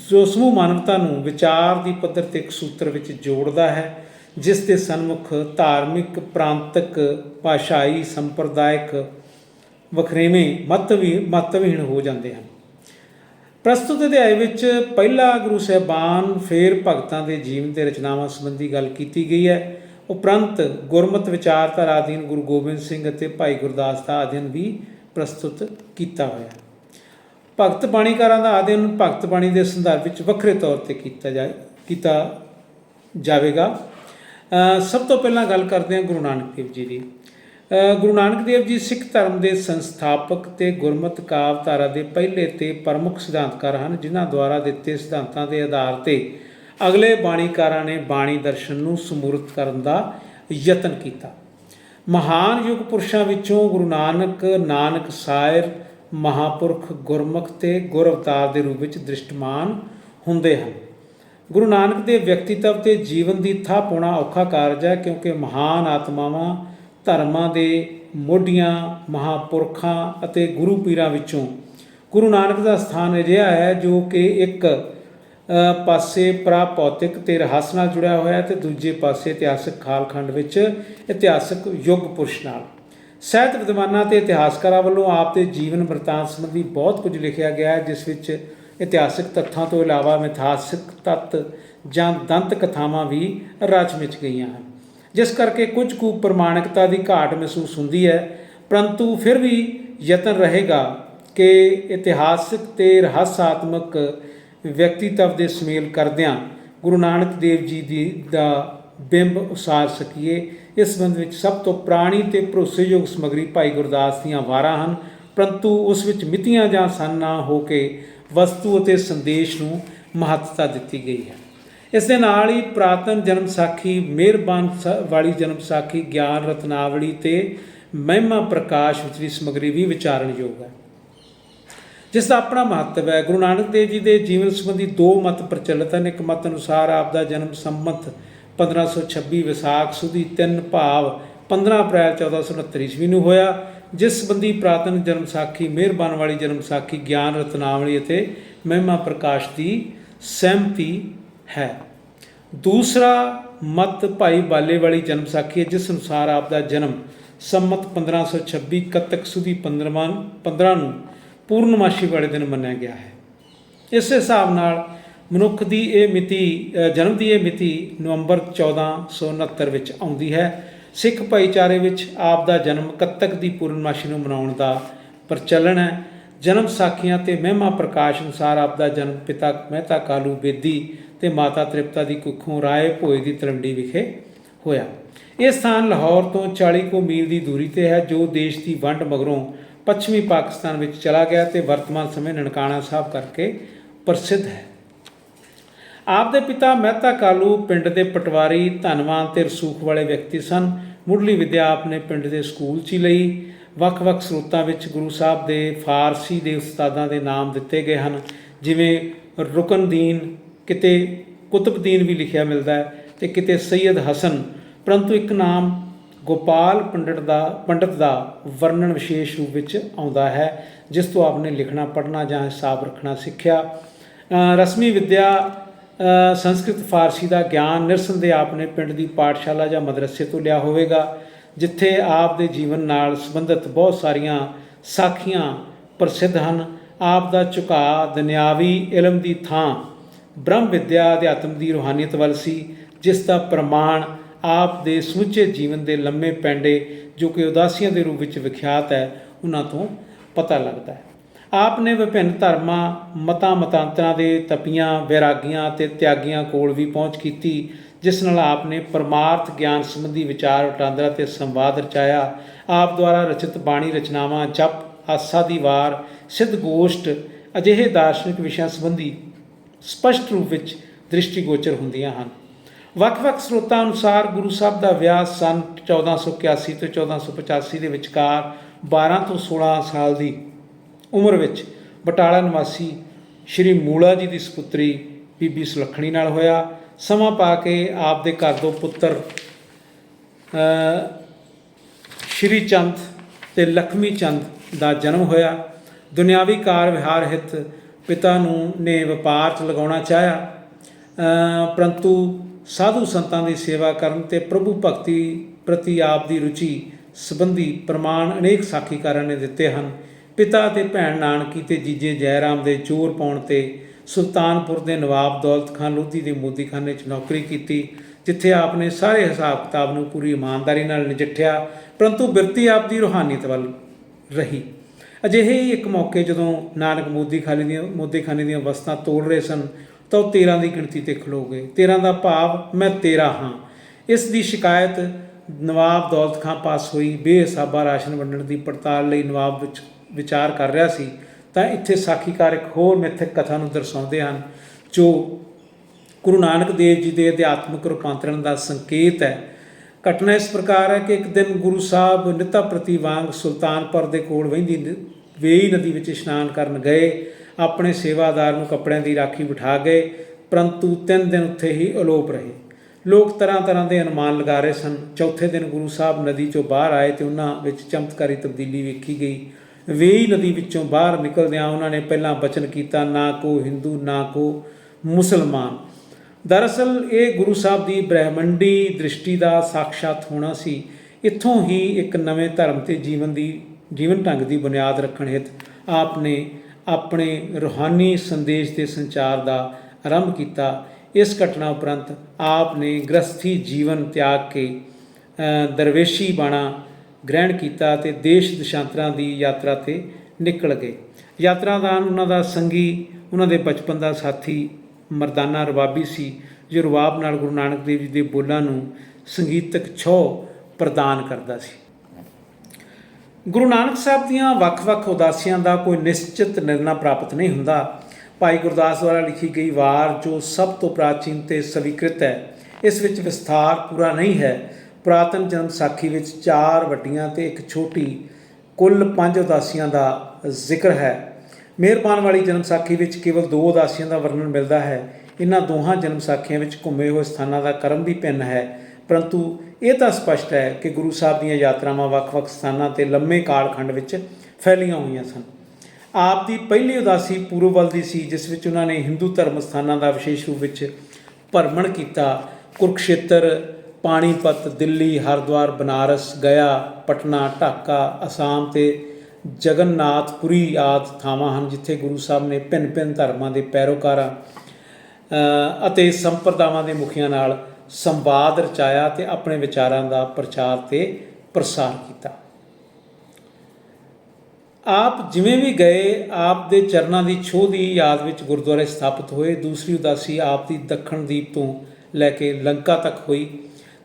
ਜੋ ਸਮੂਹ ਮਾਨਵਤਾ ਨੂੰ ਵਿਚਾਰ ਦੀ ਪੱਧਰ ਤੇ ਇੱਕ ਸੂਤਰ ਵਿੱਚ ਜੋੜਦਾ ਹੈ, ਜਿਸ ਦੇ ਸਨਮੁਖ ਧਾਰਮਿਕ, ਪ੍ਰਾਂਤਕ, ਭਾਸ਼ਾਈ, ਸੰਪਰਦਾਇਕ ਵਖਰੇਵੇਂ ਮਤ ਵੀ ਮਤਵਹੀਣ ਹੋ ਜਾਂਦੇ ਹਨ। ਪ੍ਰਸਤੁਤ ਅਧਿਆਇ ਵਿੱਚ ਪਹਿਲਾ ਗੁਰੂ ਸਾਹਿਬਾਨ ਫੇਰ ਭਗਤਾਂ ਦੇ ਜੀਵਨ ਤੇ ਰਚਨਾਵਾਂ ਸੰਬੰਧੀ ਗੱਲ ਕੀਤੀ ਗਈ ਹੈ। ਉਪਰੰਤ ਗੁਰਮਤ ਵਿਚਾਰਧਾਰਾ ਅਧੀਨ ਗੁਰੂ ਗੋਬਿੰਦ ਸਿੰਘ ਅਤੇ ਭਾਈ ਗੁਰਦਾਸ ਦਾ ਅਧਿਐਨ ਵੀ ਪ੍ਰਸਤੁਤ ਕੀਤਾ ਹੋਇਆ ਹੈ। ਭਗਤ ਬਾਣੀਕਾਰਾਂ ਦਾ ਅਧਿਐਨ ਭਗਤ ਬਾਣੀ ਦੇ ਸੰਦਰਭ ਵਿੱਚ ਵੱਖਰੇ ਤੌਰ ਤੇ ਕੀਤਾ ਜਾਏ, ਕੀਤਾ ਜਾਵੇਗਾ। ਸਭ ਤੋਂ ਪਹਿਲਾਂ ਗੱਲ ਕਰਦੇ ਹਾਂ ਗੁਰੂ ਨਾਨਕ ਦੇਵ ਜੀ ਦੀ। ਗੁਰੂ ਨਾਨਕ ਦੇਵ ਜੀ ਸਿੱਖ ਧਰਮ ਦੇ ਸੰਸਥਾਪਕ ਤੇ ਗੁਰਮਤਿ ਕਾਵਧਾਰਾ ਦੇ ਪਹਿਲੇ ਤੇ ਪ੍ਰਮੁੱਖ ਸਿਧਾਂਤਕਾਰ ਹਨ, ਜਿਨ੍ਹਾਂ ਦੁਆਰਾ ਦਿੱਤੇ ਸਿਧਾਂਤਾਂ ਦੇ ਆਧਾਰ ਤੇ ਅਗਲੇ ਬਾਣੀਕਾਰਾਂ ਨੇ ਬਾਣੀ ਦਰਸ਼ਨ ਨੂੰ ਸਮੂਰਤ ਕਰਨ ਦਾ ਯਤਨ ਕੀਤਾ। ਮਹਾਨ ਯੁਗ ਪੁਰਸ਼ਾਂ ਵਿੱਚੋਂ ਗੁਰੂ ਨਾਨਕ ਨਾਨਕ ਸਾਇਰ ਮਹਾਪੁਰਖ ਗੁਰਮੁਖ ਤੇ ਗੁਰ ਅਵਤਾਰ ਦੇ ਰੂਪ ਵਿੱਚ ਦ੍ਰਿਸ਼ਟਮਾਨ ਹੁੰਦੇ ਹਨ। ਗੁਰੂ ਨਾਨਕ ਦੇ ਵਿਅਕਤੀਤਵ ਤੇ ਜੀਵਨ ਦੀ ਥਾਪ ਪਾਉਣਾ ਔਖਾ ਕਾਰਜ ਹੈ ਕਿਉਂਕਿ ਮਹਾਨ ਆਤਮਾਵਾਂ ਧਰਮਾਂ ਦੇ ਮੋਢੀਆਂ ਮਹਾਪੁਰਖਾਂ ਅਤੇ ਗੁਰੂ ਪੀਰਾਂ ਵਿੱਚੋਂ ਗੁਰੂ ਨਾਨਕ ਦਾ ਸਥਾਨ ਅਜਿਹਾ ਹੈ ਜੋ ਕਿ ਇੱਕ ਅ, ਪਾਸੇ ਪ੍ਰਾਪੌਤਿਕ ਤੇ ਰਹੱਸ ਨਾਲ ਜੁੜਿਆ ਹੋਇਆ ਹੈ ਤੇ ਦੂਜੇ ਪਾਸੇ ਇਤਿਹਾਸਕ ਖਾਲਖੰਡ ਵਿੱਚ ਇਤਿਹਾਸਕ ਯੁੱਗ ਪੁਰਸ਼ ਨਾਲ। ਸਾਹਿਤ ਵਿਦਵਾਨਾਂ ਤੇ ਇਤਿਹਾਸਕਾਰਾਂ ਵੱਲੋਂ ਆਪ ਦੇ ਜੀਵਨ ਵਰਤਾਂਤ ਸੰਬੰਧੀ ਬਹੁਤ ਕੁਝ ਲਿਖਿਆ ਗਿਆ ਹੈ, ਜਿਸ ਵਿੱਚ ਇਤਿਹਾਸਿਕ ਤੱਥਾਂ ਤੋਂ ਇਲਾਵਾ ਮਿਥਿਹਾਸਕ ਤੱਤ ਜਾਂ ਦੰਤ ਕਥਾਵਾਂ ਵੀ ਰਚ ਵਿੱਚ ਗਈਆਂ ਹਨ। ਜਿਸ ਕਰਕੇ ਕੁਝ ਕੁ ਪ੍ਰਮਾਣਿਕਤਾ ਦੀ ਘਾਟ ਮਹਿਸੂਸ ਹੁੰਦੀ ਹੈ, ਪਰੰਤੂ ਫਿਰ ਵੀ ਯਤਨ ਰਹੇਗਾ ਕਿ ਇਤਿਹਾਸਕ ਤੇ ਰਹੱਸਾਤਮਕ ਵਿਅਕਤੀਤਵ ਦੇ ਸੁਮੇਲ ਕਰਦਿਆਂ ਗੁਰੂ ਨਾਨਕ ਦੇਵ ਜੀ ਦੀ ਦਾ ਬਿੰਬ ਉਸਾਰ ਸਕੀਏ। ਇਸ ਸੰਬੰਧ ਵਿੱਚ ਸਭ ਤੋਂ ਪੁਰਾਣੀ ਤੇ ਭਰੋਸੇਯੋਗ ਸਮੱਗਰੀ ਭਾਈ ਗੁਰਦਾਸ ਦੀਆਂ ਵਾਰਾਂ ਹਨ। ਪਰੰਤੂ ਉਸ ਵਿੱਚ ਮਿਤੀਆਂ ਜਾਂ ਸਨ ਨਾ ਹੋ ਕੇ ਵਸਤੂ ਅਤੇ ਸੰਦੇਸ਼ ਨੂੰ ਮਹੱਤਤਾ ਦਿੱਤੀ ਗਈ ਹੈ। ਇਸ ਦੇ ਨਾਲ ਹੀ ਪ੍ਰਾਤਨ ਜਨਮ ਸਾਖੀ ਮਿਹਰਬਾਨ ਸ- ਵਾਲੀ ਜਨਮ ਸਾਖੀ ਗਿਆਨ ਰਤਨਾਵਲੀ ਤੇ ਮਹਿਮਾ ਪ੍ਰਕਾਸ਼ ਵਿਚਲੀ ਸਮੱਗਰੀ ਵੀ ਵਿਚਾਰਨਯੋਗ ਹੈ। ਜਿਸ ਦਾ ਆਪਣਾ ਮਹੱਤਵ ਹੈ, ਗੁਰੂ ਨਾਨਕ ਦੇਵ ਜੀ ਦੇ ਜੀਵਨ ਸੰਬੰਧੀ ਦੋ ਮਤ ਪ੍ਰਚਲਿਤ ਹਨ। ਇੱਕ ਮਤ ਅਨੁਸਾਰ ਆਪ ਦਾ ਜਨਮ ਸੰਮਤ 1526 ਵਿਸਾਖ ਸੁਦੀ 3 ਭਾਵ 15 ਅਪ੍ਰੈਲ 1469 ਈਸਵੀ ਨੂੰ ਹੋਇਆ। ਜਿਸ ਸੰਬੰਧੀ ਪ੍ਰਾਤਨ ਜਨਮ ਸਾਖੀ, ਮਿਹਰਬਾਨ ਵਾਲੀ ਜਨਮ ਸਾਖੀ, ਗਿਆਨ ਰਤਨਾਵਲੀ ਅਤੇ ਮਹਿਮਾ ਪ੍ਰਕਾਸ਼ ਦੀ ਸਹਿਮਤੀ ਹੈ। ਦੂਸਰਾ ਮਤ ਭਾਈ ਬਾਲੇ ਵਾਲੀ ਜਨਮ ਸਾਖੀ ਹੈ, ਜਿਸ ਅਨੁਸਾਰ ਆਪ ਦਾ ਜਨਮ ਸੰਮਤ 1526 ਕੱਤਕ ਸੁਦੀ 15ਵਾਂ 15 ਨੂੰ ਪੂਰਨਮਾਸ਼ੀ ਵਾਲੇ ਦਿਨ ਮੰਨਿਆ ਗਿਆ ਹੈ। ਇਸ ਹਿਸਾਬ ਨਾਲ ਮਨੁੱਖ ਦੀ ਇਹ ਮਿਤੀ ਜਨਮ ਦੀ ਇਹ ਮਿਤੀ ਨਵੰਬਰ 1469 ਵਿੱਚ ਆਉਂਦੀ ਹੈ। ਸਿੱਖ ਭਾਈਚਾਰੇ ਵਿੱਚ ਆਪ ਦਾ ਜਨਮ ਕੱਤਕ ਦੀ ਪੂਰਨਮਾਸ਼ੀ ਨੂੰ ਮਨਾਉਣ ਦਾ ਪ੍ਰਚਲਨ ਹੈ। ਜਨਮ ਸਾਖੀਆਂ ਤੇ ਮਹਿਮਾ ਪ੍ਰਕਾਸ਼ ਅਨੁਸਾਰ ਆਪ ਦਾ ਜਨਮ ਪਿਤਾ ਮਹਿਤਾ ਕਾਲੂ ਬੇਦੀ ਤੇ ਮਾਤਾ ਤ੍ਰਿਪਤਾ ਦੀ ਕੁੱਖੋਂ ਰਾਏ ਭੋਏ ਦੀ ਤਲੰਡੀ ਵਿਖੇ ਹੋਇਆ। ਇਹ ਸਥਾਨ ਲਾਹੌਰ ਤੋਂ 40 ਕੁ ਮੀਲ ਦੀ ਦੂਰੀ ਤੇ ਹੈ, ਜੋ ਦੇਸ਼ ਦੀ ਵੰਡ ਮਗਰੋਂ ਪੱਛਮੀ ਪਾਕਿਸਤਾਨ ਵਿੱਚ ਚਲਾ ਗਿਆ ਤੇ ਵਰਤਮਾਨ ਸਮੇਂ ਨਨਕਾਣਾ ਸਾਹਿਬ ਕਰਕੇ ਪ੍ਰਸਿੱਧ ਹੈ। ਆਪ ਦੇ ਪਿਤਾ ਮਹਿਤਾ ਕਾਲੂ ਪਿੰਡ ਦੇ ਪਟਵਾਰੀ ਧਨਵਾਨ ਤੇ ਰਸੂਖ ਵਾਲੇ ਵਿਅਕਤੀ ਸਨ। ਮੁੱਢਲੀ ਵਿਦਿਆ ਆਪਨੇ ਪਿੰਡ ਦੇ ਸਕੂਲ 'ਚ ਹੀ ਲਈ। ਵੱਖ-ਵੱਖ ਸਰੋਤਾਂ ਵਿੱਚ ਗੁਰੂ ਸਾਹਿਬ ਦੇ ਫਾਰਸੀ ਦੇ ਉਸਤਾਦਾਂ ਦੇ ਨਾਮ ਦਿੱਤੇ ਗਏ ਹਨ। ਜਿਵੇਂ ਰੁਕਨਦੀਨ ਕਿਤੇ ਕੁਤਬਦੀਨ ਵੀ ਲਿਖਿਆ ਮਿਲਦਾ ਹੈ ਤੇ ਕਿਤੇ ਸੈਯਦ ਹਸਨ। ਪਰੰਤੂ ਇੱਕ ਨਾਮ ਗੋਪਾਲ ਪੰਡਤ ਦਾ ਪੰਡਤ ਦਾ ਵਰਣਨ ਵਿਸ਼ੇਸ਼ ਰੂਪ ਵਿੱਚ ਆਉਂਦਾ ਹੈ, ਜਿਸ ਤੋਂ ਆਪਨੇ ਲਿਖਣਾ, ਪੜ੍ਹਨਾ ਜਾਂ ਹਿਸਾਬ ਰੱਖਣਾ ਸਿੱਖਿਆ। ਰਸਮੀ ਵਿੱਦਿਆ ਸੰਸਕ੍ਰਿਤ ਫਾਰਸੀ ਦਾ ਗਿਆਨ ਨਿਰਸੰਦੇਹ ਆਪਨੇ ਪਿੰਡ ਦੀ ਪਾਠਸ਼ਾਲਾ ਜਾਂ ਮਦਰਸੇ ਤੋਂ ਲਿਆ ਹੋਵੇਗਾ, ਜਿੱਥੇ ਆਪ ਦੇ ਜੀਵਨ ਨਾਲ ਸੰਬੰਧਿਤ ਬਹੁਤ ਸਾਰੀਆਂ ਸਾਖੀਆਂ ਪ੍ਰਸਿੱਧ ਹਨ। ਆਪ ਦਾ ਝੁਕਾਅ ਦੁਨਿਆਵੀ ਇਲਮ ਦੀ ਥਾਂ ਬ੍ਰਹਮ ਵਿਦਿਆ ਅਧਿਆਤਮ ਦੀ ਰੂਹਾਨੀਅਤ ਵੱਲ ਸੀ, ਜਿਸ ਦਾ ਪ੍ਰਮਾਣ ਆਪ ਦੇ ਸਮੁੱਚੇ ਜੀਵਨ ਦੇ ਲੰਮੇ ਪੈਂਡੇ ਜੋ ਕਿ ਉਦਾਸੀਆਂ ਦੇ ਰੂਪ ਵਿੱਚ ਵਿਖਿਆਤ ਹੈ, ਉਹਨਾਂ ਤੋਂ ਪਤਾ ਲੱਗਦਾ ਹੈ। ਆਪ ਨੇ ਵਿਭਿੰਨ ਧਰਮਾਂ, ਮਤਾਂ, ਮਤਾਂਤਰਾਂ ਦੇ ਤਪੀਆਂ, ਵੈਰਾਗੀਆਂ ਅਤੇ ਤਿਆਗੀਆਂ ਕੋਲ ਵੀ ਪਹੁੰਚ ਕੀਤੀ, ਜਿਸ ਨਾਲ ਆਪ ਨੇ ਪਰਮਾਰਥ ਗਿਆਨ ਸੰਬੰਧੀ ਵਿਚਾਰ ਵਟਾਂਦਰਾ ਤੇ ਸੰਵਾਦ ਰਚਾਇਆ। ਆਪ ਦੁਆਰਾ ਰਚਿਤ ਬਾਣੀ ਰਚਨਾਵਾਂ, ਜਪ, ਆਸਾ ਦੀ ਵਾਰ, ਸਿੱਧ ਗੋਸ਼ਟ, ਅਜਿਹੇ ਦਾਰਸ਼ਨਿਕ ਵਿਸ਼ਿਆਂ ਸੰਬੰਧੀ ਸਪਸ਼ਟ ਰੂਪ ਵਿੱਚ ਦ੍ਰਿਸ਼ਟੀਗੋਚਰ ਹੁੰਦੀਆਂ ਹਨ। ਵੱਖ-ਵੱਖ ਸਰੋਤਾਂ ਅਨੁਸਾਰ ਗੁਰੂ ਸਾਹਿਬ ਦਾ ਵਿਆਹ ਸਨ 1481 ਤੋਂ 1485 ਦੇ ਵਿਚਕਾਰ 12 ਤੋਂ 16 ਸਾਲ ਦੀ ਉਮਰ ਵਿੱਚ ਬਟਾਲਾ ਨਿਵਾਸੀ ਸ਼੍ਰੀ ਮੂਲਾ ਜੀ ਦੀ ਸੁਪੁੱਤਰੀ ਬੀਬੀ ਸੁਲੱਖਣੀ ਨਾਲ ਹੋਇਆ। ਸਮਾਂ ਪਾ ਕੇ ਆਪ ਦੇ ਘਰ ਦੋ ਪੁੱਤਰ ਸ਼੍ਰੀ ਚੰਦ ਤੇ ਲਖਮੀ ਚੰਦ ਦਾ ਜਨਮ ਹੋਇਆ। ਦੁਨਿਆਵੀ ਕਾਰ ਵਿਹਾਰ ਹਿਤ ਪਿਤਾ ਨੂੰ ਨੇ ਵਪਾਰ 'ਚ ਲਗਾਉਣਾ ਚਾਹਿਆ। ਪਰੰਤੂ ਸਾਧੂ ਸੰਤਾਂ ਦੀ ਸੇਵਾ ਕਰਨ ਤੇ ਪ੍ਰਭੂ ਭਗਤੀ ਪ੍ਰਤੀ ਆਪ ਦੀ ਰੁਚੀ ਸੰਬੰਧੀ ਪ੍ਰਮਾਣ ਅਨੇਕ ਸਾਖੀਕਾਰਾਂ ਨੇ ਦਿੱਤੇ ਹਨ। ਪਿਤਾ ਤੇ ਭੈਣ ਨਾਨਕੀ ਤੇ ਜੀਜੇ ਜੈਰਾਮ ਦੇ ਚੋਰ ਪਾਉਣ ਤੇ ਸੁਲਤਾਨਪੁਰ ਦੇ ਨਵਾਬ ਦੌਲਤ ਖਾਨ ਲੋਧੀ ਦੇ ਮੋਦੀਖਾਨੇ 'ਚ ਨੌਕਰੀ ਕੀਤੀ, ਜਿੱਥੇ ਆਪ ਨੇ ਸਾਰੇ ਹਿਸਾਬ ਕਿਤਾਬ ਨੂੰ ਪੂਰੀ ਇਮਾਨਦਾਰੀ ਨਾਲ ਨਜਿੱਠਿਆ, ਪਰੰਤੂ ਬਿਰਤੀ ਆਪ ਦੀ ਰੂਹਾਨੀਅਤ ਵੱਲ ਰਹੀ। ਅਜਿਹੇ ਹੀ ਇੱਕ ਮੌਕੇ ਜਦੋਂ ਨਾਨਕ ਮੋਦੀ ਖਾਨੇ ਦੀਆਂ, ਮੋਦੀਖਾਨੇ ਦੀਆਂ ਵਸਤਾਂ ਤੋੜ ਰਹੇ ਸਨ, ਤਾਂ ਉਹ 13 ਦੀ ਗਿਣਤੀ ਤੇ ਖਲੋ ਗਏ। 13 ਦਾ ਭਾਵ, ਮੈਂ ਤੇਰਾ ਹਾਂ। ਇਸ ਦੀ ਸ਼ਿਕਾਇਤ ਨਵਾਬ ਦੌਲਤ ਖਾਂ ਪਾਸ ਹੋਈ, ਬੇਹਿਸਾਬਾ ਰਾਸ਼ਨ ਵੰਡਣ ਦੀ ਪੜਤਾਲ ਲਈ ਨਵਾਬ ਵਿੱਚ ਵਿਚਾਰ ਕਰ ਰਿਹਾ ਸੀ, ਤਾਂ ਇੱਥੇ ਸਾਖੀਕਾਰ ਇੱਕ ਹੋਰ ਮਿਥਕ ਕਥਾ ਨੂੰ ਦਰਸਾਉਂਦੇ ਹਨ, ਜੋ ਗੁਰੂ ਨਾਨਕ ਦੇਵ ਜੀ ਦੇ ਅਧਿਆਤਮਿਕ ਰੂਪਾਂਤਰਣ ਦਾ ਸੰਕੇਤ ਹੈ। ਘਟਨਾ ਇਸ ਪ੍ਰਕਾਰ ਹੈ ਕਿ ਇੱਕ ਦਿਨ ਗੁਰੂ ਸਾਹਿਬ ਨਿਤਾ ਪ੍ਰਤੀ ਵਾਂਗ ਸੁਲਤਾਨਪੁਰ ਦੇ ਕੋਲ ਵਹਿੰਦੀ ਨ- ਵੇਈ ਨਦੀ ਵਿੱਚ ਇਸ਼ਨਾਨ ਕਰਨ ਗਏ, ਆਪਣੇ ਸੇਵਾਦਾਰ ਨੂੰ ਕੱਪੜਿਆਂ ਦੀ ਰਾਖੀ ਬਿਠਾ ਗਏ, ਪਰੰਤੂ ਤਿੰਨ ਦਿਨ ਉੱਥੇ ਹੀ ਅਲੋਪ ਰਹੇ। ਲੋਕ ਤਰ੍ਹਾਂ ਤਰ੍ਹਾਂ ਦੇ ਅਨੁਮਾਨ ਲਗਾ ਰਹੇ ਸਨ। ਚੌਥੇ ਦਿਨ ਗੁਰੂ ਸਾਹਿਬ ਨਦੀ ਚੋਂ ਬਾਹਰ ਆਏ ਤੇ ਉਹਨਾਂ ਵਿੱਚ ਚਮਤਕਾਰੀ ਤਬਦੀਲੀ ਵੇਖੀ ਗਈ। ਵੇਈ ਨਦੀ ਵਿੱਚੋਂ ਬਾਹਰ ਨਿਕਲਦਿਆਂ ਉਹਨਾਂ ਨੇ ਪਹਿਲਾਂ ਬਚਨ ਕੀਤਾ, ਨਾ ਕੋ ਹਿੰਦੂ, ਨਾ ਕੋ ਮੁਸਲਮਾਨ। ਦਰਅਸਲ ਇਹ ਗੁਰੂ ਸਾਹਿਬ ਦੀ ਬ੍ਰਹਿਮੰਡੀ ਦ੍ਰਿਸ਼ਟੀ ਦਾ ਸਾਖਸ਼ਾਤ ਹੋਣਾ ਸੀ। ਇੱਥੋਂ ਹੀ ਇੱਕ ਨਵੇਂ ਧਰਮ ਤੇ ਜੀਵਨ ਦੀ, ਜੀਵਨ ਢੰਗ ਦੀ ਬੁਨਿਆਦ ਰੱਖਣ ਹਿਤ ਆਪ ਨੇ ਆਪਣੇ ਰੂਹਾਨੀ ਸੰਦੇਸ਼ ਦੇ ਸੰਚਾਰ ਦਾ ਆਰੰਭ ਕੀਤਾ। ਇਸ ਘਟਨਾ ਉਪਰੰਤ ਆਪ ਨੇ ਗ੍ਰਸਥੀ ਜੀਵਨ ਤਿਆਗ ਕੇ ਦਰਵੇਸ਼ੀ ਬਾਣਾ ਗ੍ਰਹਿਣ ਕੀਤਾ ਤੇ ਦੇਸ਼ ਦਿਸ਼ਾਂਤਰਾਂ ਦੀ ਯਾਤਰਾ ਤੇ ਨਿਕਲ ਗਏ। ਯਾਤਰਾ ਦੌਰਾਨ ਉਹਨਾਂ ਦਾ ਸੰਗੀ, ਉਹਨਾਂ ਦੇ ਬਚਪਨ ਦਾ ਸਾਥੀ ਮਰਦਾਨਾ ਰਬਾਬੀ ਸੀ, ਜੋ ਰਬਾਬ ਨਾਲ ਗੁਰੂ ਨਾਨਕ ਦੇਵ ਜੀ ਦੇ ਬੋਲਾਂ ਨੂੰ ਸੰਗੀਤਕ ਛੋਹ ਪ੍ਰਦਾਨ ਕਰਦਾ ਸੀ। ਗੁਰੂ ਨਾਨਕ ਸਾਹਿਬ ਦੀਆਂ ਵੱਖ-ਵੱਖ ਉਦਾਸੀਆਂ ਦਾ ਕੋਈ ਨਿਸ਼ਚਿਤ ਨਿਰਣਾ ਪ੍ਰਾਪਤ ਨਹੀਂ ਹੁੰਦਾ। ਭਾਈ ਗੁਰਦਾਸ ਦੁਆਰਾ ਲਿਖੀ ਗਈ ਵਾਰ ਜੋ ਸਭ ਤੋਂ ਪ੍ਰਾਚੀਨ ਤੇ ਸਵੀਕ੍ਰਿਤ ਹੈ, ਇਸ ਵਿੱਚ ਵਿਸਥਾਰ ਪੂਰਾ ਨਹੀਂ ਹੈ ਪੁਰਾਤਨ ਜਨਮ ਸਾਖੀ ਵਿੱਚ ਚਾਰ ਵੱਡੀਆਂ ਤੇ ਇੱਕ ਛੋਟੀ, ਕੁੱਲ ਪੰਜ ਉਦਾਸੀਆਂ ਦਾ ਜ਼ਿਕਰ ਹੈ। ਮਿਹਰਬਾਨ ਵਾਲੀ ਜਨਮ ਸਾਖੀ ਵਿੱਚ ਕੇਵਲ ਦੋ ਉਦਾਸੀਆਂ ਦਾ ਵਰਣਨ ਮਿਲਦਾ ਹੈ। ਇਹਨਾਂ ਦੋਹਾਂ ਜਨਮ ਸਾਖੀਆਂ ਵਿੱਚ ਘੁੰਮੇ ਹੋਏ ਸਥਾਨਾਂ ਦਾ ਕਰਮ ਵੀ ਭਿੰਨ ਹੈ। ਪਰੰਤੂ ਇਹ ਤਾਂ ਸਪਸ਼ਟ ਹੈ ਕਿ ਗੁਰੂ ਸਾਹਿਬ ਦੀਆਂ ਯਾਤਰਾਵਾਂ ਵੱਖ-ਵੱਖ ਸਥਾਨਾਂ ਤੇ ਲੰਮੇ ਕਾਲਖੰਡ ਵਿੱਚ ਫੈਲੀਆਂ ਹੋਈਆਂ ਸਨ। ਆਪ ਦੀ ਪਹਿਲੀ ਉਦਾਸੀ ਪੂਰਬ ਵੱਲ ਦੀ ਸੀ, ਜਿਸ ਵਿੱਚ ਉਹਨਾਂ ਨੇ ਹਿੰਦੂ ਧਰਮ ਸਥਾਨਾਂ ਦਾ ਵਿਸ਼ੇਸ਼ ਰੂਪ ਵਿੱਚ ਭਰਮਣ ਕੀਤਾ। ਕੁਰਕਸ਼ੇਤਰ ਪਾਣੀਪਤ, ਦਿੱਲੀ, ਹਰਿਦੁਆਰ, ਬਨਾਰਸ, ਗਿਆ, ਪਟਨਾ, ਢਾਕਾ, ਅਸਾਮ ਤੇ ਜਗਨਨਾਥਪੁਰੀ ਆਦਿ ਥਾਵਾਂ ਹਨ ਜਿੱਥੇ ਗੁਰੂ ਸਾਹਿਬ ਨੇ ਭਿੰਨ-ਭਿੰਨ ਧਰਮਾਂ ਦੇ ਪੈਰੋਕਾਰਾਂ ਅਤੇ ਸੰਪਰਦਾਵਾਂ ਦੇ ਮੁਖੀਆਂ ਨਾਲ ਸੰਵਾਦ ਰਚਾਇਆ ਤੇ ਆਪਣੇ ਵਿਚਾਰਾਂ ਦਾ ਪ੍ਰਚਾਰ ਤੇ ਪ੍ਰਸਾਰ ਕੀਤਾ। ਆਪ ਜਿਵੇਂ ਵੀ ਗਏ, ਆਪ ਦੇ ਚਰਨਾਂ ਦੀ ਛੋਹ ਦੀ ਯਾਦ ਵਿੱਚ ਗੁਰਦੁਆਰੇ ਸਥਾਪਿਤ ਹੋਏ, ਦੂਸਰੀ ਉਦਾਸੀ ਆਪ ਦੀ ਦੱਖਣ ਦੀਪ ਤੋਂ ਲੈ ਕੇ ਲੰਕਾ ਤੱਕ ਹੋਈ।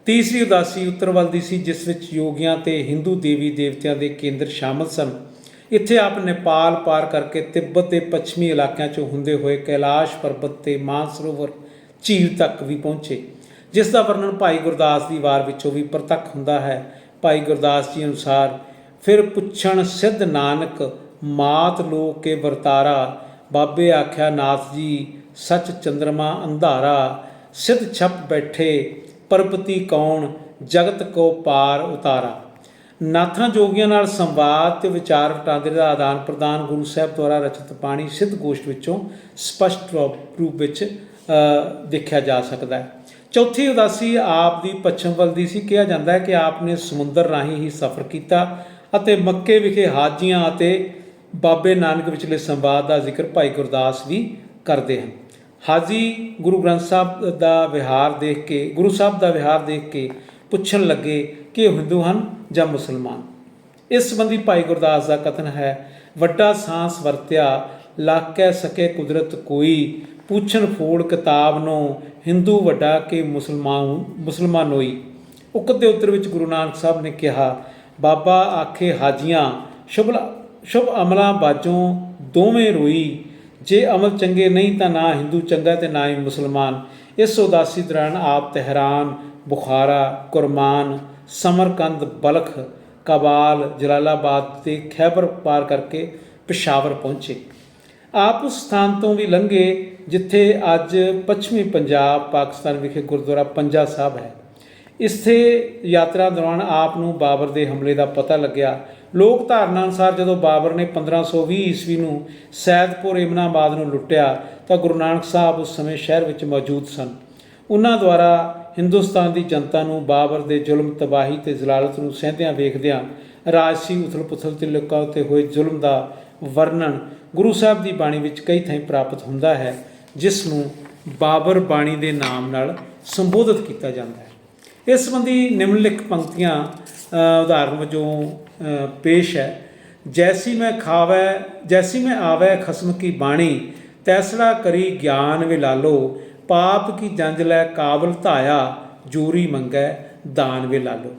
ਤੀਸਰੀ ਉਦਾਸੀ ਉੱਤਰ ਵੱਲ ਦੀ ਸੀ, ਜਿਸ ਵਿੱਚ ਯੋਗੀਆਂ ਤੇ ਹਿੰਦੂ ਦੇਵੀ ਦੇਵਤਿਆਂ ਦੇ ਕੇਂਦਰ ਸ਼ਾਮਲ ਸਨ। ਇੱਥੇ ਆਪ ਨੇਪਾਲ ਪਾਰ ਕਰਕੇ ਤਿੱਬਤ ਦੇ ਪੱਛਮੀ ਇਲਾਕਿਆਂ 'ਚੋਂ ਹੁੰਦੇ ਹੋਏ ਕੈਲਾਸ਼ ਪਰਬਤ ਤੇ ਮਾਨਸਰੋਵਰ ਝੀਲ ਤੱਕ ਵੀ ਪਹੁੰਚੇ, ਜਿਸ ਦਾ ਵਰਣਨ ਭਾਈ ਗੁਰਦਾਸ ਦੀ ਵਾਰ ਵਿੱਚੋਂ ਵੀ ਪ੍ਰਤੱਖ ਹੁੰਦਾ ਹੈ। ਭਾਈ ਗੁਰਦਾਸ ਜੀ ਅਨੁਸਾਰ, ਫਿਰ ਪੁੱਛਣ ਸਿੱਧ ਨਾਨਕ, ਮਾਤ ਲੋਕ ਕੇ ਵਰਤਾਰਾ, ਬਾਬੇ ਆਖਿਆ ਨਾਥ ਜੀ ਸੱਚ ਚੰਦਰਮਾ ਅੰਧਾਰਾ, ਸਿੱਧ ਛੱਪ ਬੈਠੇ ਪਰਬਤੀ ਕੌਣ, ਜਗਤ ਕੋ ਪਾਰ ਉਤਾਰਾ। ਨਾਥਾਂ ਜੋਗੀਆਂ ਨਾਲ ਸੰਵਾਦ ਤੇ ਵਿਚਾਰ ਵਟਾਂਦਰੇ ਦਾ ਆਦਾਨ ਪ੍ਰਦਾਨ ਗੁਰੂ ਸਾਹਿਬ ਦੁਆਰਾ ਰਚਿਤ ਬਾਣੀ ਸਿੱਧ ਗੋਸ਼ਟ ਵਿੱਚੋਂ ਸਪਸ਼ਟ ਰੂਪ ਰੂਪ ਵਿੱਚ ਦੇਖਿਆ ਜਾ ਸਕਦਾ ਹੈ। ਚੌਥੀ ਉਦਾਸੀ ਆਪ ਦੀ ਪੱਛਮ ਵੱਲ ਦੀ ਸੀ। ਕਿਹਾ ਜਾਂਦਾ ਹੈ ਕਿ ਆਪ ਨੇ ਸਮੁੰਦਰ ਰਾਹੀਂ ਹੀ ਸਫ਼ਰ ਕੀਤਾ ਅਤੇ ਮੱਕੇ ਵਿਖੇ ਹਾਜੀਆਂ ਅਤੇ ਬਾਬੇ ਨਾਨਕ ਵਿਚਲੇ ਸੰਵਾਦ ਦਾ ਜ਼ਿਕਰ ਭਾਈ ਗੁਰਦਾਸ ਵੀ ਕਰਦੇ ਹਨ। ਹਾਜੀ ਗੁਰੂ ਗ੍ਰੰਥ ਸਾਹਿਬ ਦਾ ਵਿਹਾਰ ਦੇਖ ਕੇ, ਗੁਰੂ ਸਾਹਿਬ ਦਾ ਵਿਹਾਰ ਦੇਖ ਕੇ ਪੁੱਛਣ ਲੱਗੇ ਕਿ ਉਹ ਹਿੰਦੂ ਹਨ ਜਾਂ ਮੁਸਲਮਾਨ? ਇਸ ਸੰਬੰਧੀ ਭਾਈ ਗੁਰਦਾਸ ਦਾ ਕਥਨ ਹੈ, ਵੱਡਾ ਸਾਂਸ ਵਰਤਿਆ, ਲਾਕੈ ਸਕੇ ਕੁਦਰਤ ਕੋਈ, ਪੁੱਛਣ ਫੋੜ ਕਿਤਾਬ ਨੂੰ, ਹਿੰਦੂ ਵੱਡਾ ਕਿ ਮੁਸਲਮਾਨ ਮੁਸਲਮਾਨ ਹੋਈ। ਉਕਤ ਦੇ ਉੱਤਰ ਵਿੱਚ ਗੁਰੂ ਨਾਨਕ ਸਾਹਿਬ ਨੇ ਕਿਹਾ, ਬਾਬਾ ਆਖੇ ਹਾਜੀਆਂ, ਸ਼ੁਭ ਸ਼ੁਭ ਅਮਲਾਂ ਬਾਜੋਂ ਦੋਵੇਂ ਰੋਈ ਜੇ ਅਮਲ ਚੰਗੇ ਨਹੀਂ ਤਾਂ ਨਾ ਹਿੰਦੂ ਚੰਗਾ ਤੇ ਨਾ ਹੀ ਮੁਸਲਮਾਨ। ਇਸ ਉਦਾਸੀ ਦੌਰਾਨ ਆਪ ਤਹਿਰਾਨ, ਬੁਖਾਰਾ, ਕੁਰਮਾਨ, ਸਮਰਕੰਦ, ਬਲਖ, ਕਬਾਲ, ਜਲਾਲਾਬਾਦ ਤੇ ਖੈਬਰ ਪਾਰ ਕਰਕੇ ਪਿਸ਼ਾਵਰ ਪਹੁੰਚੇ। ਆਪ ਉਸ ਸਥਾਨ ਤੋਂ ਵੀ ਲੰਘੇ ਜਿੱਥੇ ਅੱਜ ਪੱਛਮੀ ਪੰਜਾਬ, ਪਾਕਿਸਤਾਨ ਵਿਖੇ ਗੁਰਦੁਆਰਾ ਪੰਜਾ ਸਾਹਿਬ ਹੈ। ਇਸੇ ਯਾਤਰਾ ਦੌਰਾਨ ਆਪ ਨੂੰ ਬਾਬਰ ਦੇ ਹਮਲੇ ਦਾ ਪਤਾ ਲੱਗਿਆ ਲੋਕ ਧਾਰਨਾ ਅਨੁਸਾਰ ਜਦੋਂ ਬਾਬਰ ਨੇ 1520 ਈਸਵੀ ਨੂੰ ਸੈਦਪੁਰ ਇਮਨਾਬਾਦ ਨੂੰ ਲੁੱਟਿਆ, ਤਾਂ ਗੁਰੂ ਨਾਨਕ ਸਾਹਿਬ ਉਸ ਸਮੇਂ ਸ਼ਹਿਰ ਵਿੱਚ ਮੌਜੂਦ ਸਨ। ਉਹਨਾਂ ਦੁਆਰਾ ਹਿੰਦੁਸਤਾਨ ਦੀ ਜਨਤਾ ਨੂੰ ਬਾਬਰ ਦੇ ਜ਼ੁਲਮ, ਤਬਾਹੀ ਤੇ ਜ਼ਲਾਲਤ ਨੂੰ ਸਹਿੰਦਿਆਂ ਵੇਖਦਿਆਂ ਰਾਜਸੀ ਉਥਲ-ਪੁਥਲ ਤੇ ਲੋਕਾਂ ਉੱਤੇ ਹੋਏ ਜ਼ੁਲਮ ਦਾ ਵਰਣਨ ਗੁਰੂ ਸਾਹਿਬ ਦੀ ਬਾਣੀ ਵਿੱਚ ਕਈ ਥਾਈਂ ਪ੍ਰਾਪਤ ਹੁੰਦਾ ਹੈ, ਜਿਸ ਨੂੰ ਬਾਬਰ ਬਾਣੀ ਦੇ ਨਾਮ ਨਾਲ ਸੰਬੋਧਿਤ ਕੀਤਾ ਜਾਂਦਾ ਹੈ। ਇਸ ਸੰਬੰਧੀ ਨਿਮਨਲਿਖ ਪੰਕਤੀਆਂ ਉਦਾਹਰਨ ਵਜੋਂ ਪੇਸ਼ ਹੈ, ਜੈਸੀ ਮੈਂ ਖਾਵੈ, ਜੈਸੀ ਮੈਂ ਆਵੈ ਖਸਮ ਕੀ ਬਾਣੀ ਤੈਸੜਾ ਕਰੀ ਗਿਆਨ ਵਿਲਾਲੋ, ਪਾਪ ਕੀ ਜੰਜ ਲੈ ਕਾਬਲ ਧਾਇਆ, ਜੂਰੀ ਮੰਗੈ ਦਾਨ ਵਿਲਾਲੋ।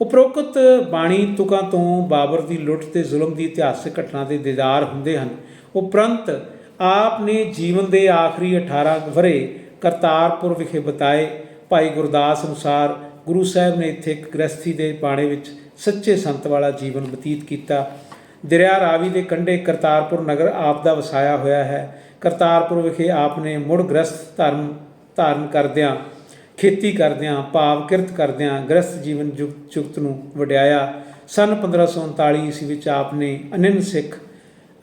ਉਪਰੋਕਤ ਬਾਣੀ ਤੁਕਾਂ ਤੋਂ ਬਾਬਰ ਦੀ ਲੁੱਟ ਤੇ ਜ਼ੁਲਮ ਦੀ ਇਤਿਹਾਸਕ ਘਟਨਾ ਦੇ ਦੀਦਾਰ ਹੁੰਦੇ ਹਨ। ਉਪਰੰਤ, ਆਪ ਨੇ ਜੀਵਨ ਦੇ ਆਖਰੀ 18 ਵਰੇ ਕਰਤਾਰਪੁਰ ਵਿਖੇ ਬਤਾਏ, ਭਾਈ ਗੁਰਦਾਸ ਅਨੁਸਾਰ ਗੁਰੂ ਸਾਹਿਬ ਨੇ ਇੱਥੇ ਇੱਕ ਗ੍ਰਸਥੀ ਦੇ ਬਾਣੇ ਵਿੱਚ ਸੱਚੇ ਸੰਤ ਵਾਲਾ ਜੀਵਨ ਬਤੀਤ ਕੀਤਾ। ਦਰਿਆ ਰਾਵੀ ਦੇ ਕੰਢੇ ਕਰਤਾਰਪੁਰ ਨਗਰ ਆਪ ਦਾ ਵਸਾਇਆ ਹੋਇਆ ਹੈ। ਕਰਤਾਰਪੁਰ ਵਿਖੇ ਆਪ ਨੇ ਮੁੜ ਗ੍ਰਸਥ ਧਰਮ ਧਾਰਨ ਕਰਦਿਆਂ, ਖੇਤੀ ਕਰਦਿਆਂ, ਭਾਵ ਕਿਰਤ ਕਰਦਿਆਂ ਗ੍ਰਸਥ ਜੀਵਨ ਜੁਗ- ਜੁਗਤ ਨੂੰ ਵਡਿਆਇਆ। ਸਨ 1539 ਈਸਵੀ ਵਿੱਚ ਆਪ ਨੇ ਅਨੰਨ ਸਿੱਖ,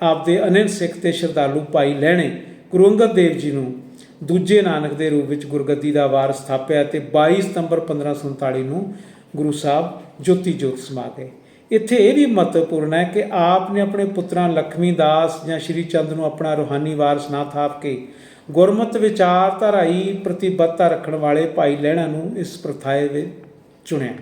ਆਪ ਦੇ ਅਨੰਨ ਸਿੱਖ ਤੇ ਸ਼ਰਧਾਲੂ ਭਾਈ ਲੈਣੇ ਗੁਰੂ ਅੰਗਦ ਦੇਵ ਜੀ ਨੂੰ ਦੂਜੇ ਨਾਨਕ ਦੇ ਰੂਪ ਵਿੱਚ ਗੁਰਗੱਦੀ ਦਾ ਵਾਰ ਸਥਾਪਿਆ ਤੇ 22 ਸਤੰਬਰ 1539 ਨੂੰ ਗੁਰੂ ਸਾਹਿਬ ਜੋਤੀ ਜੋਤ ਸਮਾ ਗਏ। ਇੱਥੇ ਇਹ ਵੀ ਮਹੱਤਵਪੂਰਨ ਹੈ ਕਿ ਆਪ ਨੇ ਆਪਣੇ ਪੁੱਤਰਾਂ ਲਖਮੀ ਦਾਸ ਜਾਂ ਸ਼੍ਰੀ ਚੰਦ ਨੂੰ ਆਪਣਾ ਰੂਹਾਨੀ ਵਾਰਸ ਨਾ ਥਾਪ ਕੇ ਗੁਰਮਤ ਵਿਚਾਰਧਾਰਾਈ ਪ੍ਰਤੀਬੱਧਤਾ ਰੱਖਣ ਵਾਲੇ ਭਾਈ ਲਹਿਣਾ ਨੂੰ ਇਸ ਪ੍ਰਥਾਏ ਵਿੱਚ ਚੁਣਿਆ।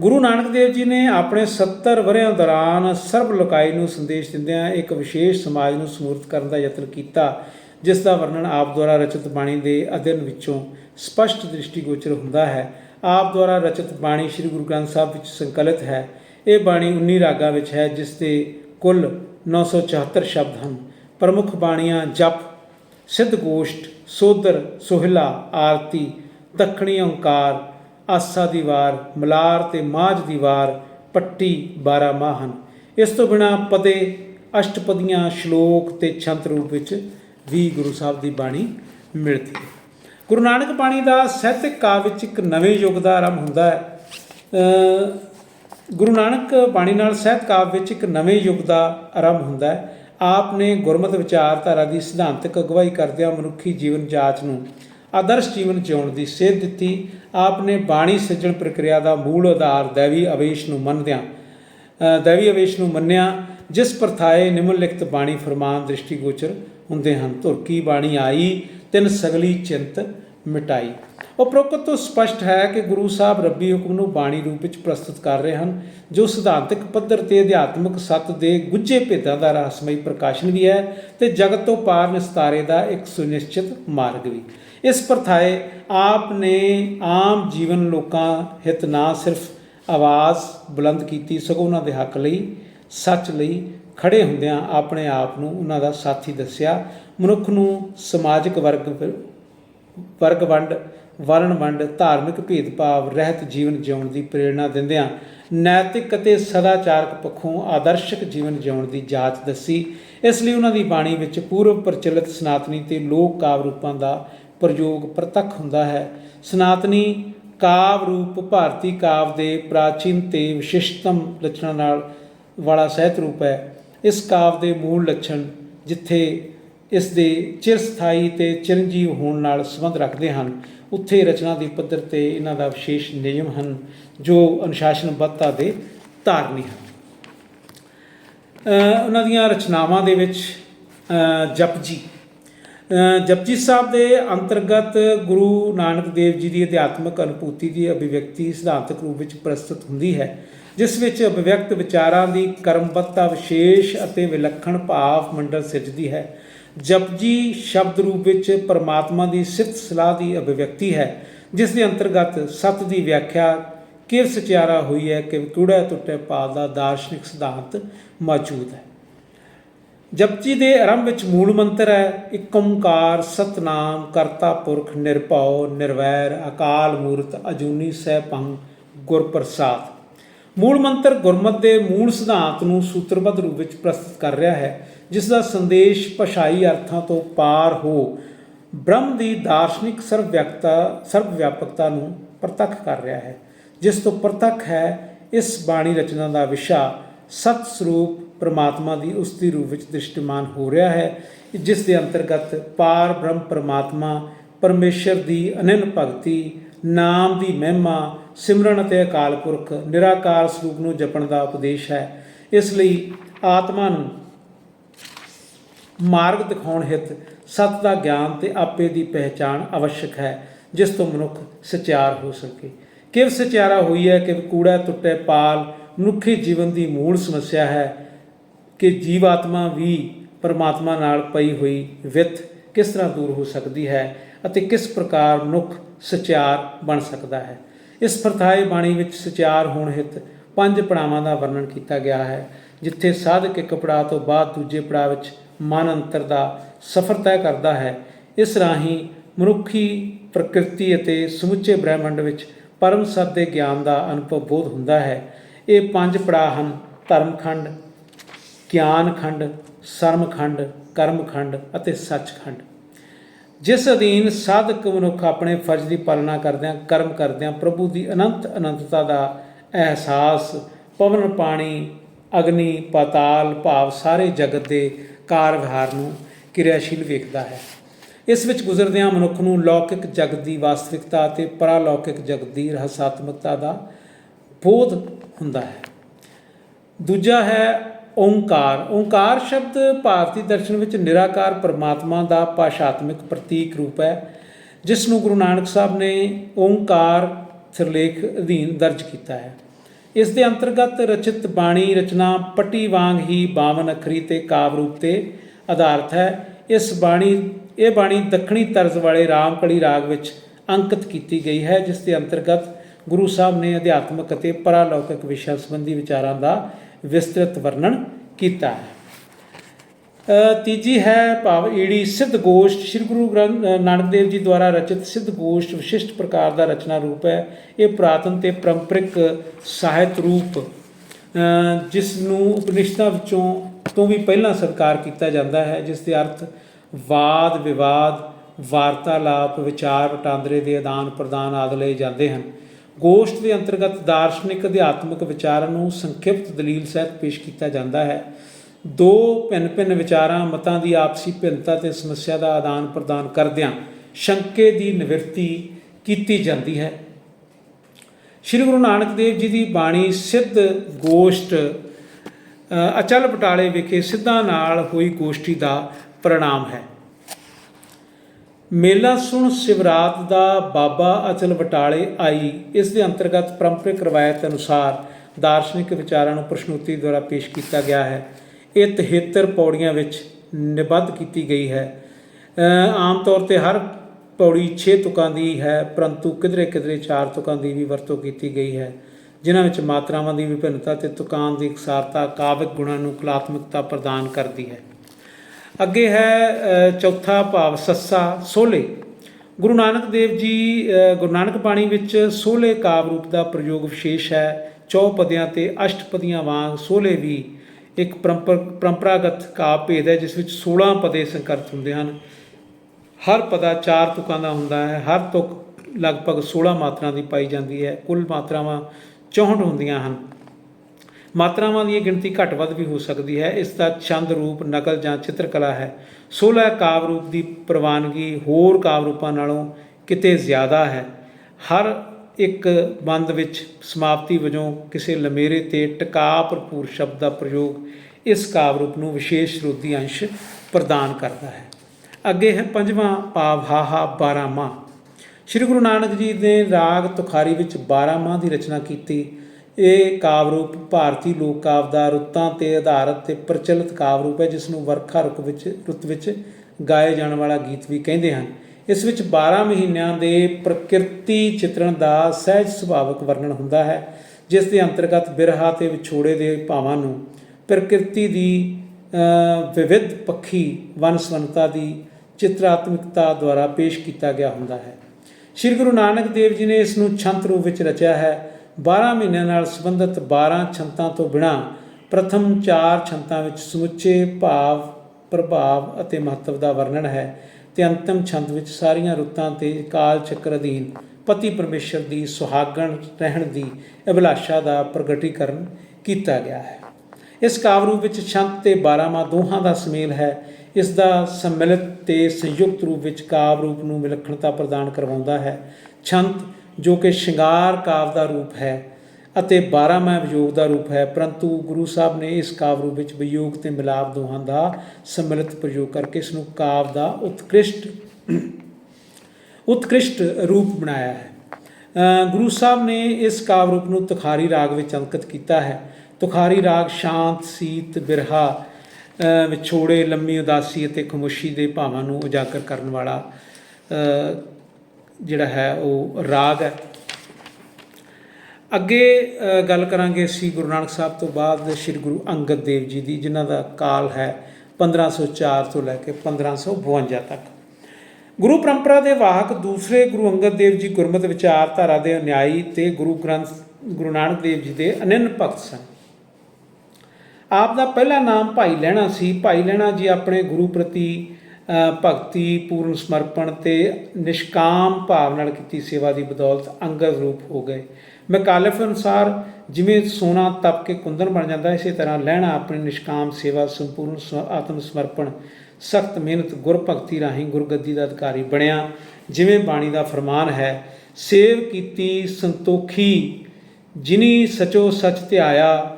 ਗੁਰੂ ਨਾਨਕ ਦੇਵ ਜੀ ਨੇ ਆਪਣੇ 70 ਵਰ੍ਹਿਆਂ ਦੌਰਾਨ ਸਰਬ ਲੋਕਾਈ ਨੂੰ ਸੰਦੇਸ਼ ਦਿੰਦਿਆਂ ਇੱਕ ਵਿਸ਼ੇਸ਼ ਸਮਾਜ ਨੂੰ ਸਮੂਰਤ ਕਰਨ ਦਾ ਯਤਨ ਕੀਤਾ। ਜਿਸ ਦਾ ਵਰਣਨ ਆਪ ਦੁਆਰਾ ਰਚਿਤ ਬਾਣੀ ਦੇ ਅਧਿਐਨ ਵਿੱਚੋਂ ਸਪਸ਼ਟ ਦ੍ਰਿਸ਼ਟੀਗੋਚਰ ਹੁੰਦਾ ਹੈ। ਆਪ ਦੁਆਰਾ ਰਚਿਤ ਬਾਣੀ ਸ੍ਰੀ ਗੁਰੂ ਗ੍ਰੰਥ ਸਾਹਿਬ ਵਿੱਚ ਸੰਕਲਿਤ ਹੈ। ਇਹ ਬਾਣੀ 19 ਰਾਗਾਂ ਵਿੱਚ ਹੈ, ਜਿਸ ਦੇ ਕੁੱਲ 974 ਸ਼ਬਦ ਹਨ। ਪ੍ਰਮੁੱਖ ਬਾਣੀਆਂ ਜਪ, ਸਿੱਧ ਗੋਸ਼ਟ, ਸੋਦਰ, ਸੋਹਿਲਾ, ਆਰਤੀ, ਦੱਖਣੀ ਓੰਕਾਰ, ਆਸਾ ਦੀ ਵਾਰ, ਮਲਾਰ ਤੇ ਮਾਝ ਦੀ ਵਾਰ, ਪੱਟੀ 12 ਮਾਹ ਹਨ। ਇਸ ਤੋਂ ਬਿਨਾ ਪਦੇ ਅਸ਼ਟਪਦੀਆਂ ਸ਼ਲੋਕ ਤੇ ਛੰਤ ਰੂਪ ਵਿੱਚ ਵੀ ਗੁਰੂ ਸਾਹਿਬ ਦੀ ਬਾਣੀ ਮਿਲਦੀ ਹੈ। ਗੁਰੂ ਨਾਨਕ ਬਾਣੀ ਦਾ ਸਾਹਿਤਕ ਕਾਵਿ ਵਿੱਚ ਇੱਕ ਨਵੇਂ ਯੁੱਗ ਦਾ ਆਰੰਭ ਹੁੰਦਾ ਹੈ। ਗੁਰੂ ਨਾਨਕ ਬਾਣੀ ਨਾਲ ਸਾਹਿਤ ਕਾਵਿ ਵਿੱਚ ਇੱਕ ਨਵੇਂ ਯੁੱਗ ਦਾ ਆਰੰਭ ਹੁੰਦਾ ਹੈ। ਆਪ ਨੇ ਗੁਰਮਤਿ ਵਿਚਾਰਧਾਰਾ ਦੀ ਸਿਧਾਂਤਕ ਅਗਵਾਈ ਕਰਦਿਆਂ ਮਨੁੱਖੀ ਜੀਵਨ ਜਾਂਚ ਨੂੰ ਆਦਰਸ਼ ਜੀਵਨ ਜਿਉਣ ਦੀ ਸੇਧ ਦਿੱਤੀ। ਆਪ ਨੇ ਬਾਣੀ ਸਿਰਜਣ ਪ੍ਰਕਿਰਿਆ ਦਾ ਮੂਲ ਆਧਾਰ ਦੇਵੀ ਅਵੇਸ਼ ਨੂੰ ਮੰਨਦਿਆਂ ਅ, ਦੇਵੀ ਅਵੇਸ਼ ਨੂੰ ਮੰਨਿਆ ਜਿਸ ਪ੍ਰਥਾਏ ਨਿਮਨਲਿਖਤ ਬਾਣੀ ਫਰਮਾਨ ਦ੍ਰਿਸ਼ਟੀਗੋਚਰ ਹੁੰਦੇ ਹਨ। ਧੁਰਕੀ ਬਾਣੀ ਆਈ, ਤਿੰਨ ਸਗਲੀ ਚਿੰਤ ਮਿਟਾਈ। ਉਪਰੋਕਤ ਤੋਂ ਸਪਸ਼ਟ ਹੈ ਕਿ ਗੁਰੂ ਸਾਹਿਬ ਰੱਬੀ ਹੁਕਮ ਨੂੰ ਬਾਣੀ ਰੂਪ ਵਿੱਚ ਪ੍ਰਸਤੁਤ ਕਰ ਰਹੇ ਹਨ, ਜੋ ਸਿਧਾਂਤਕ ਪੱਧਰ ਤੇ ਅਧਿਆਤਮਿਕ ਸੱਤ ਦੇ ਗੁੱਝੇ ਭੇਦਾਂ ਦਾ ਰਹੱਸਮਈ ਪ੍ਰਕਾਸ਼ਨ ਵੀ ਹੈ ਤੇ ਜਗਤ ਤੋਂ ਪਾਰ ਨਿਸਤਾਰੇ ਦਾ ਇੱਕ ਸੁਨਿਸ਼ਚਿਤ ਮਾਰਗ ਵੀ। ਇਸ ਪ੍ਰਥਾਏ ਆਪ ਨੇ ਆਮ ਜੀਵਨ ਲੋਕਾਂ ਹਿਤ ਨਾ ਸਿਰਫ ਆਵਾਜ਼ ਬੁਲੰਦ ਕੀਤੀ, ਸਗੋਂ ਉਹਨਾਂ ਦੇ ਹੱਕ ਲਈ, ਸੱਚ ਲਈ ਖੜੇ ਹੁੰਦਿਆਂ ਆਪਣੇ ਆਪ ਨੂੰ ਉਹਨਾਂ ਦਾ ਸਾਥੀ ਦੱਸਿਆ, ਮਨੁੱਖ ਨੂੰ ਸਮਾਜਿਕ ਵਰਗ ਵਰਗ ਵੰਡ ਵਰਣ ਵੰਡ ਧਾਰਮਿਕ ਭੇਦਭਾਵ, ਰਹਿਤ ਜੀਵਨ ਜਿਉਣ ਦੀ ਪ੍ਰੇਰਣਾ ਦਿੰਦਿਆਂ ਨੈਤਿਕ ਅਤੇ ਸਦਾਚਾਰਕ ਪੱਖੋਂ ਆਦਰਸ਼ਕ ਜੀਵਨ ਜਿਉਣ ਦੀ ਜਾਂਚ ਦੱਸੀ। ਇਸ ਲਈ ਉਹਨਾਂ ਦੀ ਬਾਣੀ ਵਿੱਚ ਪੂਰਵ ਪ੍ਰਚਲਿਤ ਸਨਾਤਨੀ ਤੇ ਲੋਕ ਕਾਵ ਰੂਪਾਂ ਦਾ ਪ੍ਰਯੋਗ ਪ੍ਰਤੱਖ ਹੁੰਦਾ ਹੈ। ਸਨਾਤਨੀ ਕਾਵ ਰੂਪ ਭਾਰਤੀ ਕਾਵ ਦੇ ਪ੍ਰਾਚੀਨ ਤੇ ਵਿਸ਼ਿਸ਼ਟਤਮ ਲੱਛਣਾਂ ਨਾਲ ਵਾਲਾ ਸਾਹਿਤ ਰੂਪ ਹੈ। ਇਸ ਕਾਵ ਦੇ ਮੂਲ ਲੱਛਣ ਜਿੱਥੇ ਇਸ ਦੇ ਚਿਰ ਸਥਾਈ ਤੇ ਚਿਰੰਜੀਵ ਹੋਣ ਨਾਲ ਸੰਬੰਧ ਰੱਖਦੇ ਹਨ, ਉੱਥੇ ਰਚਨਾ ਦੀ ਪੱਧਰ ਤੇ ਇਹਨਾਂ ਦਾ ਵਿਸ਼ੇਸ਼ ਨਿਯਮ ਹਨ, ਜੋ ਅਨੁਸ਼ਾਸਨਬੱਧਤਾ ਦੇ ਧਾਰਨੀ ਹਨ। ਉਹਨਾਂ ਦੀਆਂ ਰਚਨਾਵਾਂ ਦੇ ਵਿੱਚ ਜਪਜੀ। ਜਪਜੀ ਸਾਹਿਬ ਦੇ ਅੰਤਰਗਤ ਗੁਰੂ ਨਾਨਕ ਦੇਵ ਜੀ ਦੀ ਅਧਿਆਤਮਿਕ ਅਨੁਭੂਤੀ ਦੀ ਅਭਿਵਿਅਕਤੀ ਸਿਧਾਂਤਕ ਰੂਪ ਵਿੱਚ ਪ੍ਰਸਤੁਤ ਹੁੰਦੀ ਹੈ। ਜਿਸ ਵਿੱਚ ਅਭਿਵਿਅਕਤ ਵਿਚਾਰਾਂ ਦੀ ਕਰਮਬੱਧਤਾ ਵਿਸ਼ੇਸ਼ ਅਤੇ ਵਿਲੱਖਣ ਭਾਵ ਮੰਡਲ ਸਿਰਜਦੀ ਹੈ। ਜਪਜੀ ਸ਼ਬਦ ਰੂਪ ਵਿੱਚ ਪਰਮਾਤਮਾ ਦੀ ਸਿਫਤ ਸਲਾਹ ਦੀ ਅਭਿਵਿਅਕਤੀ ਹੈ, ਜਿਸ ਦੇ ਅੰਤਰਗਤ ਸਤ ਦੀ ਵਿਆਖਿਆ ਕਿਵ ਸਚਿਆਰਾ ਹੋਈ ਹੈ ਕਿ ਕੂੜਾ ਟੁੱਟੇ ਪਾਲ ਦਾ ਦਾਰਸ਼ਨਿਕ ਸਿਧਾਂਤ ਮੌਜੂਦ ਹੈ। ਜਪਜੀ ਦੇ ਆਰੰਭ ਵਿੱਚ ਮੂਲ ਮੰਤਰ ਹੈ ਇੱਕ ਓੰਕਾਰ ਸਤਨਾਮ ਕਰਤਾ ਪੁਰਖ ਨਿਰਭਉ ਨਿਰਵੈਰ ਅਕਾਲ ਮੂਰਤ ਅਜੂਨੀ ਸੈਭੰ ਗੁਰ ਪ੍ਰਸਾਦ ਮੂਲ ਮੰਤਰ ਗੁਰਮਤ ਦੇ ਮੂਲ ਸਿਧਾਂਤ ਨੂੰ ਸੂਤਰਬੱਧ ਰੂਪ ਵਿੱਚ ਪ੍ਰਸਤੁਤ ਕਰ ਰਿਹਾ ਹੈ, ਜਿਸ ਦਾ ਸੰਦੇਸ਼ ਭਾਸ਼ਾਈ ਅਰਥਾਂ ਤੋਂ ਪਾਰ ਹੋ ਬ੍ਰਹਮ ਦੀ ਦਾਰਸ਼ਨਿਕ ਸਰਵ ਵਿਅਕਤਾ ਸਰਵ ਵਿਆਪਕਤਾ ਨੂੰ ਪ੍ਰਤੱਖ ਕਰ ਰਿਹਾ ਹੈ, ਜਿਸ ਤੋਂ ਪ੍ਰਤੱਖ ਹੈ ਇਸ ਬਾਣੀ ਰਚਨਾ ਦਾ ਵਿਸ਼ਾ ਸਤ ਸਰੂਪ ਪ੍ਰਮਾਤਮਾ ਦੀ ਉਸਤੀ ਰੂਪ ਵਿੱਚ ਦ੍ਰਿਸ਼ਟੀਮਾਨ ਹੋ ਰਿਹਾ ਹੈ, ਜਿਸ ਦੇ ਅੰਤਰਗਤ ਪਾਰ ਬ੍ਰਹਮ ਪ੍ਰਮਾਤਮਾ, ਪਰਮੇਸ਼ਰ ਦੀ ਅਨੰਨ ਭਗਤੀ ਨਾਮ ਦੀ ਮਹਿਮਾ, ਸਿਮਰਨ ਅਤੇ ਅਕਾਲ ਪੁਰਖ, ਨਿਰਾਕਾਰ ਸਰੂਪ ਨੂੰ ਜਪਣ ਦਾ ਉਪਦੇਸ਼ ਹੈ। ਇਸ ਲਈ ਆਤਮਾ ਨੂੰ ਮਾਰਗ ਦਿਖਾਉਣ ਹਿਤ ਸਤ ਦਾ ਗਿਆਨ ਤੇ ਆਪੇ ਦੀ ਪਹਿਚਾਣ ਆਵਸ਼ਕ ਹੈ, ਜਿਸ ਤੋਂ ਮਨੁੱਖ ਸਚਿਆਰ ਹੋ ਸਕੇ। ਕਿਵ ਸਚਿਆਰਾ ਹੋਈ ਹੈ ਕਿ ਕੂੜਾ ਟੁੱਟੇ ਪਾਲ, ਮਨੁੱਖੀ ਜੀਵਨ ਦੀ ਮੂਲ ਸਮੱਸਿਆ ਹੈ ਕਿ ਜੀਵਾਤਮਾ ਵੀ ਪਰਮਾਤਮਾ ਨਾਲ ਪਈ ਹੋਈ ਵਿਤ ਕਿਸ ਤਰ੍ਹਾਂ ਦੂਰ ਹੋ ਸਕਦੀ ਹੈ ਅਤੇ ਕਿਸ ਪ੍ਰਕਾਰ ਮਨੁੱਖ ਸਚਿਆਰ ਬਣ ਸਕਦਾ ਹੈ। ਇਸ ਪ੍ਰਥਾਏ ਬਾਣੀ ਵਿੱਚ ਸਚਿਆਰ ਹੋਣ ਹਿਤ ਪੰਜ ਪੜਾਵਾਂ ਦਾ ਵਰਣਨ ਕੀਤਾ ਗਿਆ ਹੈ, ਜਿੱਥੇ ਸਾਧਕ ਇੱਕ ਪੜਾਅ ਤੋਂ ਬਾਅਦ ਦੂਜੇ ਪੜਾਅ ਵਿੱਚ ਮਨ ਅੰਤਰ ਦਾ ਸਫ਼ਰ ਤੈਅ ਕਰਦਾ ਹੈ। ਇਸ ਰਾਹੀਂ ਮਨੁੱਖੀ ਪ੍ਰਕਿਰਤੀ ਅਤੇ ਸਮੁੱਚੇ ਬ੍ਰਹਿਮੰਡ ਵਿੱਚ ਪਰਮ ਸਤ ਦੇ ਗਿਆਨ ਦਾ ਅਨੁਭਵ ਬੋਧ ਹੁੰਦਾ ਹੈ। ਇਹ ਪੰਜ ਪੜਾਅ ਹਨ, ਧਰਮਖੰਡ ਗਿਆਨ ਖੰਡ ਸਰਮ ਖੰਡ ਅਤੇ ਸੱਚਖੰਡ। ਜਿਸ ਅਧੀਨ ਸਾਧਕ ਮਨੁੱਖ ਆਪਣੇ ਫਰਜ਼ ਦੀ ਪਾਲਣਾ ਕਰਦਿਆਂ, ਕਰਮ ਕਰਦਿਆਂ ਪ੍ਰਭੂ ਦੀ ਅਨੰਤ ਅਨੰਤਤਾ ਦਾ ਅਹਿਸਾਸ, ਪਵਨ ਪਾਣੀ, ਅਗਨੀ, ਪਾਤਾਲ, ਭਾਵ ਸਾਰੇ ਜਗਤ ਦੇ ਕਾਰ ਵਿਹਾਰ ਨੂੰ ਕਿਰਿਆਸ਼ੀਲ ਵੇਖਦਾ ਹੈ। ਇਸ ਵਿੱਚ ਗੁਜ਼ਰਦਿਆਂ ਮਨੁੱਖ ਨੂੰ ਲੌਕਿਕ ਜਗਤ ਦੀ ਵਾਸਤਵਿਕਤਾ ਅਤੇ ਪਰਾਲੌਕਿਕ ਜਗਤ ਦੀ ਰਹਸਾਤਮਕਤਾ ਦਾ ਬੋਧ ਹੁੰਦਾ ਹੈ। ਦੂਜਾ ਹੈ ਓੰਕਾਰ। ਓੰਕਾਰ ਸ਼ਬਦ ਭਾਰਤੀ ਦਰਸ਼ਨ ਵਿੱਚ ਨਿਰਾਕਾਰ ਪਰਮਾਤਮਾ ਦਾ ਭਾਸ਼ਾਤਮਿਕ ਪ੍ਰਤੀਕ ਰੂਪ ਹੈ ਜਿਸ ਨੂੰ ਗੁਰੂ ਨਾਨਕ ਸਾਹਿਬ ਨੇ ਓੰਕਾਰ ਸਿਰਲੇਖ ਅਧੀਨ ਦਰਜ ਕੀਤਾ ਹੈ। ਇਸ ਦੇ ਅੰਤਰਗਤ ਰਚਿਤ ਬਾਣੀ ਰਚਨਾ ਪਟੀ ਵਾਂਗ ਹੀ 52 ਅੱਖਰੀ ਤੇ ਕਾਵ ਰੂਪ ਤੇ ਆਧਾਰਿਤ ਹੈ। ਇਸ ਬਾਣੀ, ਇਹ ਬਾਣੀ ਦੱਖਣੀ ਤਰਜ਼ ਵਾਲੇ ਰਾਮਕਲੀ ਰਾਗ ਵਿੱਚ ਅੰਕਿਤ ਕੀਤੀ ਗਈ ਹੈ, ਜਿਸ ਦੇ ਅੰਤਰਗਤ ਗੁਰੂ ਸਾਹਿਬ ਨੇ ਅਧਿਆਤਮਕ ਅਤੇ ਪਰਾਲੌਕਿਕ ਵਿਸ਼ਾ ਸੰਬੰਧੀ ਵਿਚਾਰਾਂ ਦਾ ਵਿਸਤ੍ਰਿਤ ਵਰਣਨ ਕੀਤਾ ਹੈ। ਤੀਜੀ ਹੈ ਭਾਵ ਈੜੀ ਸਿੱਧ ਗੋਸ਼ਟ। ਸ੍ਰੀ ਗੁਰੂ ਗ੍ਰੰਥ ਨਾਨਕ ਦੇਵ ਜੀ ਦੁਆਰਾ ਰਚਿਤ ਸਿੱਧ ਗੋਸ਼ਟ ਵਿਸ਼ਿਸ਼ਟ ਪ੍ਰਕਾਰ ਦਾ ਰਚਨਾ ਰੂਪ ਹੈ। ਇਹ ਪੁਰਾਤਨ ਤੇ ਪਰੰਪਰਿਕ ਸਾਹਿਤ ਰੂਪ ਜਿਸ ਨੂੰ ਉਪਨਿਸ਼ਦਾਂ ਵਿੱਚੋਂ ਤੋਂ ਵੀ ਪਹਿਲਾਂ ਸਵੀਕਾਰ ਕੀਤਾ ਜਾਂਦਾ ਹੈ, ਜਿਸ ਦੇ ਅਰਥ ਵਾਦ ਵਿਵਾਦ ਵਾਰਤਾਲਾਪ ਵਿਚਾਰ ਵਟਾਂਦਰੇ ਦੇ ਆਦਾਨ ਪ੍ਰਦਾਨ ਆਦਿ ਲਏ ਜਾਂਦੇ ਹਨ। ਗੋਸ਼ਟ ਦੇ ਅੰਤਰਗਤ ਦਾਰਸ਼ਨਿਕ ਅਧਿਆਤਮਿਕ ਵਿਚਾਰਾਂ ਨੂੰ ਸੰਖਿਪਤ ਦਲੀਲ ਸਹਿਤ ਪੇਸ਼ ਕੀਤਾ ਜਾਂਦਾ ਹੈ। ਦੋ ਭਿੰਨ-ਭਿੰਨ ਵਿਚਾਰਾਂ ਮਤਾਂ ਦੀ ਆਪਸੀ ਭਿੰਨਤਾ ਤੇ ਸਮੱਸਿਆ ਦਾ ਆਦਾਨ ਪ੍ਰਦਾਨ ਕਰਦਿਆਂ ਸ਼ੰਕੇ ਦੀ ਨਿਵਰਤੀ ਕੀਤੀ ਜਾਂਦੀ ਹੈ। ਸ਼੍ਰੀ ਗੁਰੂ ਨਾਨਕ ਦੇਵ ਜੀ ਦੀ ਬਾਣੀ ਸਿੱਧ ਗੋਸ਼ਟ ਅਚਲ ਬਟਾਲੇ ਵਿਖੇ ਸਿੱਧਾਂ ਨਾਲ ਹੋਈ ਗੋਸ਼ਟੀ ਦਾ ਪ੍ਰਣਾਮ ਹੈ। ਮੇਲਾ ਸੁਣ ਸਿਵਰਾਤ ਦਾ ਬਾਬਾ ਅਚਲ ਵਟਾਲੇ ਆਈ। ਇਸ ਦੇ ਅੰਤਰਗਤ ਪਰੰਪਰਿਕ ਰਵਾਇਤ ਅਨੁਸਾਰ ਦਾਰਸ਼ਨਿਕ ਵਿਚਾਰਾਂ ਨੂੰ ਪ੍ਰਸ਼ਨੋਤੀ ਦੁਆਰਾ ਪੇਸ਼ ਕੀਤਾ ਗਿਆ ਹੈ। ਇਹ 73 ਪੌੜੀਆਂ ਵਿੱਚ ਨਿਬੱਧ ਕੀਤੀ ਗਈ ਹੈ। ਆਮ ਤੌਰ ਤੇ ਹਰ ਪੌੜੀ 6 ਤੁਕਾਂ ਦੀ ਹੈ, ਪਰੰਤੂ ਕਿਧਰੇ ਕਿਧਰੇ 4 ਤੁਕਾਂ ਦੀ ਵੀ ਵਰਤੋਂ ਕੀਤੀ ਗਈ ਹੈ, ਜਿਨ੍ਹਾਂ ਵਿੱਚ ਮਾਤਰਾਵਾਂ ਦੀ ਵਿਭਿੰਨਤਾ ਤੇ ਤੁਕਾਂ ਦੀ ਇਕਸਾਰਤਾ ਕਾਵਿਕ ਗੁਣਾਂ ਨੂੰ ਕਲਾਤਮਕਤਾ ਪ੍ਰਦਾਨ ਕਰਦੀ ਹੈ। ਅੱਗੇ ਹੈ ਚੌਥਾ ਭਾਵ ਸੱਸਾ, ਸੋਲੇ। ਗੁਰੂ ਨਾਨਕ ਦੇਵ ਜੀ ਗੁਰੂ ਨਾਨਕ ਬਾਣੀ ਵਿੱਚ ਸੋਲੇ ਕਾਵ ਰੂਪ ਦਾ ਪ੍ਰਯੋਗ ਵਿਸ਼ੇਸ਼ ਹੈ। ਚੌਪਦੀਆਂ ਤੇ ਅਸ਼ਟਪਦੀਆਂ ਵਾਂਗ ਸੋਲੇ ਵੀ ਇੱਕ ਪਰੰਪਰ, ਪਰੰਪਰਾਗਤ ਕਾਵ ਭੇਦ ਹੈ, ਜਿਸ ਵਿੱਚ 16 ਪਦੇ ਸੰਕਰਤ ਹੁੰਦੇ ਹਨ। ਹਰ ਪਦਾ ਚਾਰ ਤੁਕਾਂ ਦਾ ਹੁੰਦਾ ਹੈ। ਹਰ ਤੁਕ ਲਗਭਗ 16 ਮਾਤਰਾ ਦੀ ਪਾਈ ਜਾਂਦੀ ਹੈ। ਕੁੱਲ ਮਾਤਰਾਵਾਂ 64 ਹੁੰਦੀਆਂ ਹਨ। ਮਾਤਰਾਵਾਂ ਦੀ ਗਿਣਤੀ ਘੱਟ ਵੱਧ ਵੀ ਹੋ ਸਕਦੀ ਹੈ। ਇਸ ਦਾ ਛੰਦ ਰੂਪ, ਨਕਲ ਜਾਂ ਚਿੱਤਰਕਲਾ ਹੈ। 16 ਕਾਵ ਰੂਪ ਦੀ ਪ੍ਰਵਾਨਗੀ ਹੋਰ ਕਾਵ ਰੂਪਾਂ ਨਾਲੋਂ ਕਿਤੇ ਜ਼ਿਆਦਾ ਹੈ। ਹਰ ਇੱਕ ਬੰਦ ਵਿੱਚ ਸਮਾਪਤੀ ਵਜੋਂ ਕਿਸੇ ਲਮੇਰੇ ਤੇ ਟਿਕਾ ਭਰਪੂਰ ਸ਼ਬਦ ਦਾ ਪ੍ਰਯੋਗ ਇਸ ਕਾਵ ਰੂਪ ਨੂੰ ਵਿਸ਼ੇਸ਼ ਸਰੋਤੀ ਅੰਸ਼ ਪ੍ਰਦਾਨ ਕਰਦਾ ਹੈ। ਅੱਗੇ ਹੈ ਪੰਜਵਾਂ ਭਾਵ ਹਾਹਾ 12 ਮਾਹ ਸ਼੍ਰੀ ਗੁਰੂ ਨਾਨਕ ਜੀ ਨੇ ਰਾਗ ਤੁਖਾਰੀ ਵਿੱਚ 12 ਮਾਹ ਦੀ ਰਚਨਾ ਕੀਤੀ। ਇਹ ਕਾਵਿ ਰੂਪ ਭਾਰਤੀ ਲੋਕ ਕਾਵਿ ਦਾ ਰੁੱਤਾਂ ਤੇ ਆਧਾਰਿਤ ਤੇ ਪ੍ਰਚਲਿਤ ਕਾਵਿ ਰੂਪ ਹੈ ਜਿਸ ਨੂੰ ਵਰਖਾ ਰੁੱਤ ਵਿੱਚ ਰੁੱਤ ਵਿੱਚ ਗਾਏ ਜਾਣ ਵਾਲਾ ਗੀਤ ਵੀ ਕਹਿੰਦੇ ਹਨ। ਇਸ ਵਿੱਚ 12 ਮਹੀਨਿਆਂ ਦੇ ਪ੍ਰਕਿਰਤੀ ਚਿਤਰਣ ਦਾ ਸਹਿਜ ਸੁਭਾਵਿਕ ਵਰਣਨ ਹੁੰਦਾ ਹੈ, ਜਿਸ ਦੇ ਅੰਤਰਗਤ ਬਿਰਹਾ ਤੇ ਵਿਛੋੜੇ ਦੇ ਭਾਵਾਂ ਨੂੰ ਪ੍ਰਕਿਰਤੀ ਦੀ ਵਿਵਿਧ ਪੱਖੀ ਵਨਸਵੰਤਾ ਦੀ ਚਿਤਰਾਤਮਿਕਤਾ ਦੁਆਰਾ ਪੇਸ਼ ਕੀਤਾ ਗਿਆ ਹੁੰਦਾ ਹੈ। ਸ਼੍ਰੀ ਗੁਰੂ ਨਾਨਕ ਦੇਵ ਜੀ ਨੇ ਇਸ ਨੂੰ ਛੰਤ ਰੂਪ ਵਿੱਚ ਰਚਿਆ ਹੈ। 12 ਮਹੀਨਿਆਂ ਨਾਲ ਸੰਬੰਧਿਤ 12 ਛੰਤਾਂ ਤੋਂ ਬਿਨਾਂ ਪ੍ਰਥਮ 4 ਛੰਤਾਂ ਵਿੱਚ ਸਮੁੱਚੇ ਭਾਵ, ਪ੍ਰਭਾਵ ਅਤੇ ਮਹੱਤਵ ਦਾ ਵਰਣਨ ਹੈ ਤੇ ਅੰਤਮ ਛੰਦ ਵਿੱਚ ਸਾਰੀਆਂ ਰੁੱਤਾਂ ਤੇ ਕਾਲ ਚੱਕਰ ਅਧੀਨ ਪਤੀ ਪਰਮੇਸ਼ਰ ਦੀ ਸੁਹਾਗਣ ਰਹਿਣ ਦੀ ਅਭਿਲਾਸ਼ਾ ਦਾ ਪ੍ਰਗਟੀਕਰਨ ਕੀਤਾ ਗਿਆ ਹੈ। ਇਸ ਕਾਵਿ ਰੂਪ ਵਿੱਚ ਛੰਤ ਤੇ 12ਵਾਂ ਦੋਹਾਂ ਦਾ ਸੁਮੇਲ ਹੈ। ਇਸ ਦਾ ਸੰਮਿਲਿਤ ਤੇ ਸੰਯੁਕਤ ਰੂਪ ਵਿੱਚ ਕਾਵਿ ਰੂਪ ਨੂੰ ਵਿਲੱਖਣਤਾ ਪ੍ਰਦਾਨ ਕਰਵਾਉਂਦਾ ਹੈ। ਛੰਤ ਜੋ ਕਿ ਸ਼ਿੰਗਾਰ ਕਾਵਿ ਦਾ ਰੂਪ ਹੈ ਅਤੇ 12ਵਾਂ ਵਿਯੋਗ ਦਾ ਰੂਪ ਹੈ, ਪਰੰਤੂ ਗੁਰੂ ਸਾਹਿਬ ਨੇ ਇਸ ਕਾਵਿ ਰੂਪ ਵਿੱਚ ਵਿਯੋਗ ਤੇ ਮਿਲਾਪ ਦੋਹਾਂ ਦਾ ਸਮਿਲਿਤ ਪ੍ਰਯੋਗ ਕਰਕੇ ਇਸ ਨੂੰ ਕਾਵਿ ਦਾ ਉਤਕ੍ਰਿਸ਼ਟ ਉਤਕ੍ਰਿਸ਼ਟ ਰੂਪ ਬਣਾਇਆ ਹੈ। ਗੁਰੂ ਸਾਹਿਬ ਨੇ ਇਸ ਕਾਵਿ ਰੂਪ ਨੂੰ ਤੁਖਾਰੀ ਰਾਗ ਵਿੱਚ ਅੰਕਿਤ ਕੀਤਾ ਹੈ। ਤੁਖਾਰੀ ਰਾਗ ਸ਼ਾਂਤ, ਸੀਤ, ਬਿਰਹਾ ਵਿਛੋੜੇ, ਲੰਮੀ ਉਦਾਸੀ ਅਤੇ ਖਮੋਸ਼ੀ ਦੇ ਭਾਵਾਂ ਨੂੰ ਉਜਾਗਰ ਕਰਨ ਵਾਲਾ ਜਿਹੜਾ ਹੈ ਉਹ ਰਾਗ ਹੈ। ਅੱਗੇ ਗੱਲ ਕਰਾਂਗੇ ਅਸੀਂ ਗੁਰੂ ਨਾਨਕ ਸਾਹਿਬ ਤੋਂ ਬਾਅਦ ਸ੍ਰੀ ਗੁਰੂ ਅੰਗਦ ਦੇਵ ਜੀ ਦੀ, ਜਿਨ੍ਹਾਂ ਦਾ ਕਾਲ ਹੈ 1504 ਤੋਂ ਲੈ ਕੇ 1552 ਤੱਕ। ਗੁਰੂ ਪਰੰਪਰਾ ਦੇ ਵਾਹਕ ਦੂਸਰੇ ਗੁਰੂ ਅੰਗਦ ਦੇਵ ਜੀ ਗੁਰਮਤਿ ਵਿਚਾਰਧਾਰਾ ਦੇ ਅਨਿਆਈ ਤੇ ਗੁਰੂ ਗ੍ਰੰਥ, ਗੁਰੂ ਨਾਨਕ ਦੇਵ ਜੀ ਦੇ ਅਨੰਨ ਭਗਤ ਸਨ। ਆਪ ਦਾ ਪਹਿਲਾ ਨਾਮ ਭਾਈ ਲਹਿਣਾ ਸੀ। ਭਾਈ ਲਹਿਣਾ ਜੀ ਆਪਣੇ ਗੁਰੂ ਪ੍ਰਤੀ ਭਗਤੀ, ਪੂਰਨ ਸਮਰਪਣ ਤੇ ਨਿਸ਼ਕਾਮ ਭਾਵ ਨਾਲ ਕੀਤੀ ਸੇਵਾ ਦੀ ਬਦੌਲਤ ਅੰਗਦ ਰੂਪ ਹੋ ਗਏ। ਮਕਾਲਫ ਅਨੁਸਾਰ ਜਿਵੇਂ ਸੋਨਾ ਤਪ ਕੇ ਕੁੰਦਨ ਬਣ ਜਾਂਦਾ, ਇਸੇ ਤਰ੍ਹਾਂ ਲਹਿਣਾ ਆਪਣੀ ਨਿਸ਼ਕਾਮ ਸੇਵਾ, ਸੰਪੂਰਨ ਸ- ਆਤਮ ਸਮਰਪਣ, ਸਖਤ ਮਿਹਨਤ, ਗੁਰ ਭਗਤੀ ਰਾਹੀਂ ਗੁਰਗੱਦੀ ਦਾ ਅਧਿਕਾਰੀ ਬਣਿਆ। ਜਿਵੇਂ ਬਾਣੀ ਦਾ ਫਰਮਾਨ ਹੈ, ਸੇਵ ਕੀਤੀ ਸੰਤੋਖੀ, ਜਿਨੀ ਸਚੋ ਸਚ ਧਿਆਇਆ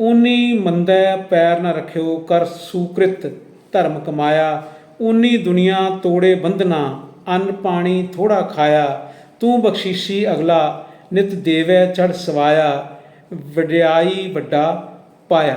ਉਨੀ ਮੰਦੈ ਪੈਰ ਨਾ ਰੱਖਿਓ, ਕਰ ਸੂਕ੍ਰਿਤ ਧਰਮ ਕਮਾਇਆ। ਊਨੀ ਦੁਨੀਆ ਤੋੜੇ ਬੰਧਨਾ, ਅੰਨ ਪਾਣੀ ਥੋੜਾ ਖਾਇਆ, ਤੂੰ ਬਖਸ਼ੀਸ਼ੀ ਅਗਲਾ, ਨਿਤ ਦੇਵੈ ਚੜ ਸਵਾਇਆ, ਵਡਿਆਈ ਵੱਡਾ ਪਾਇਆ।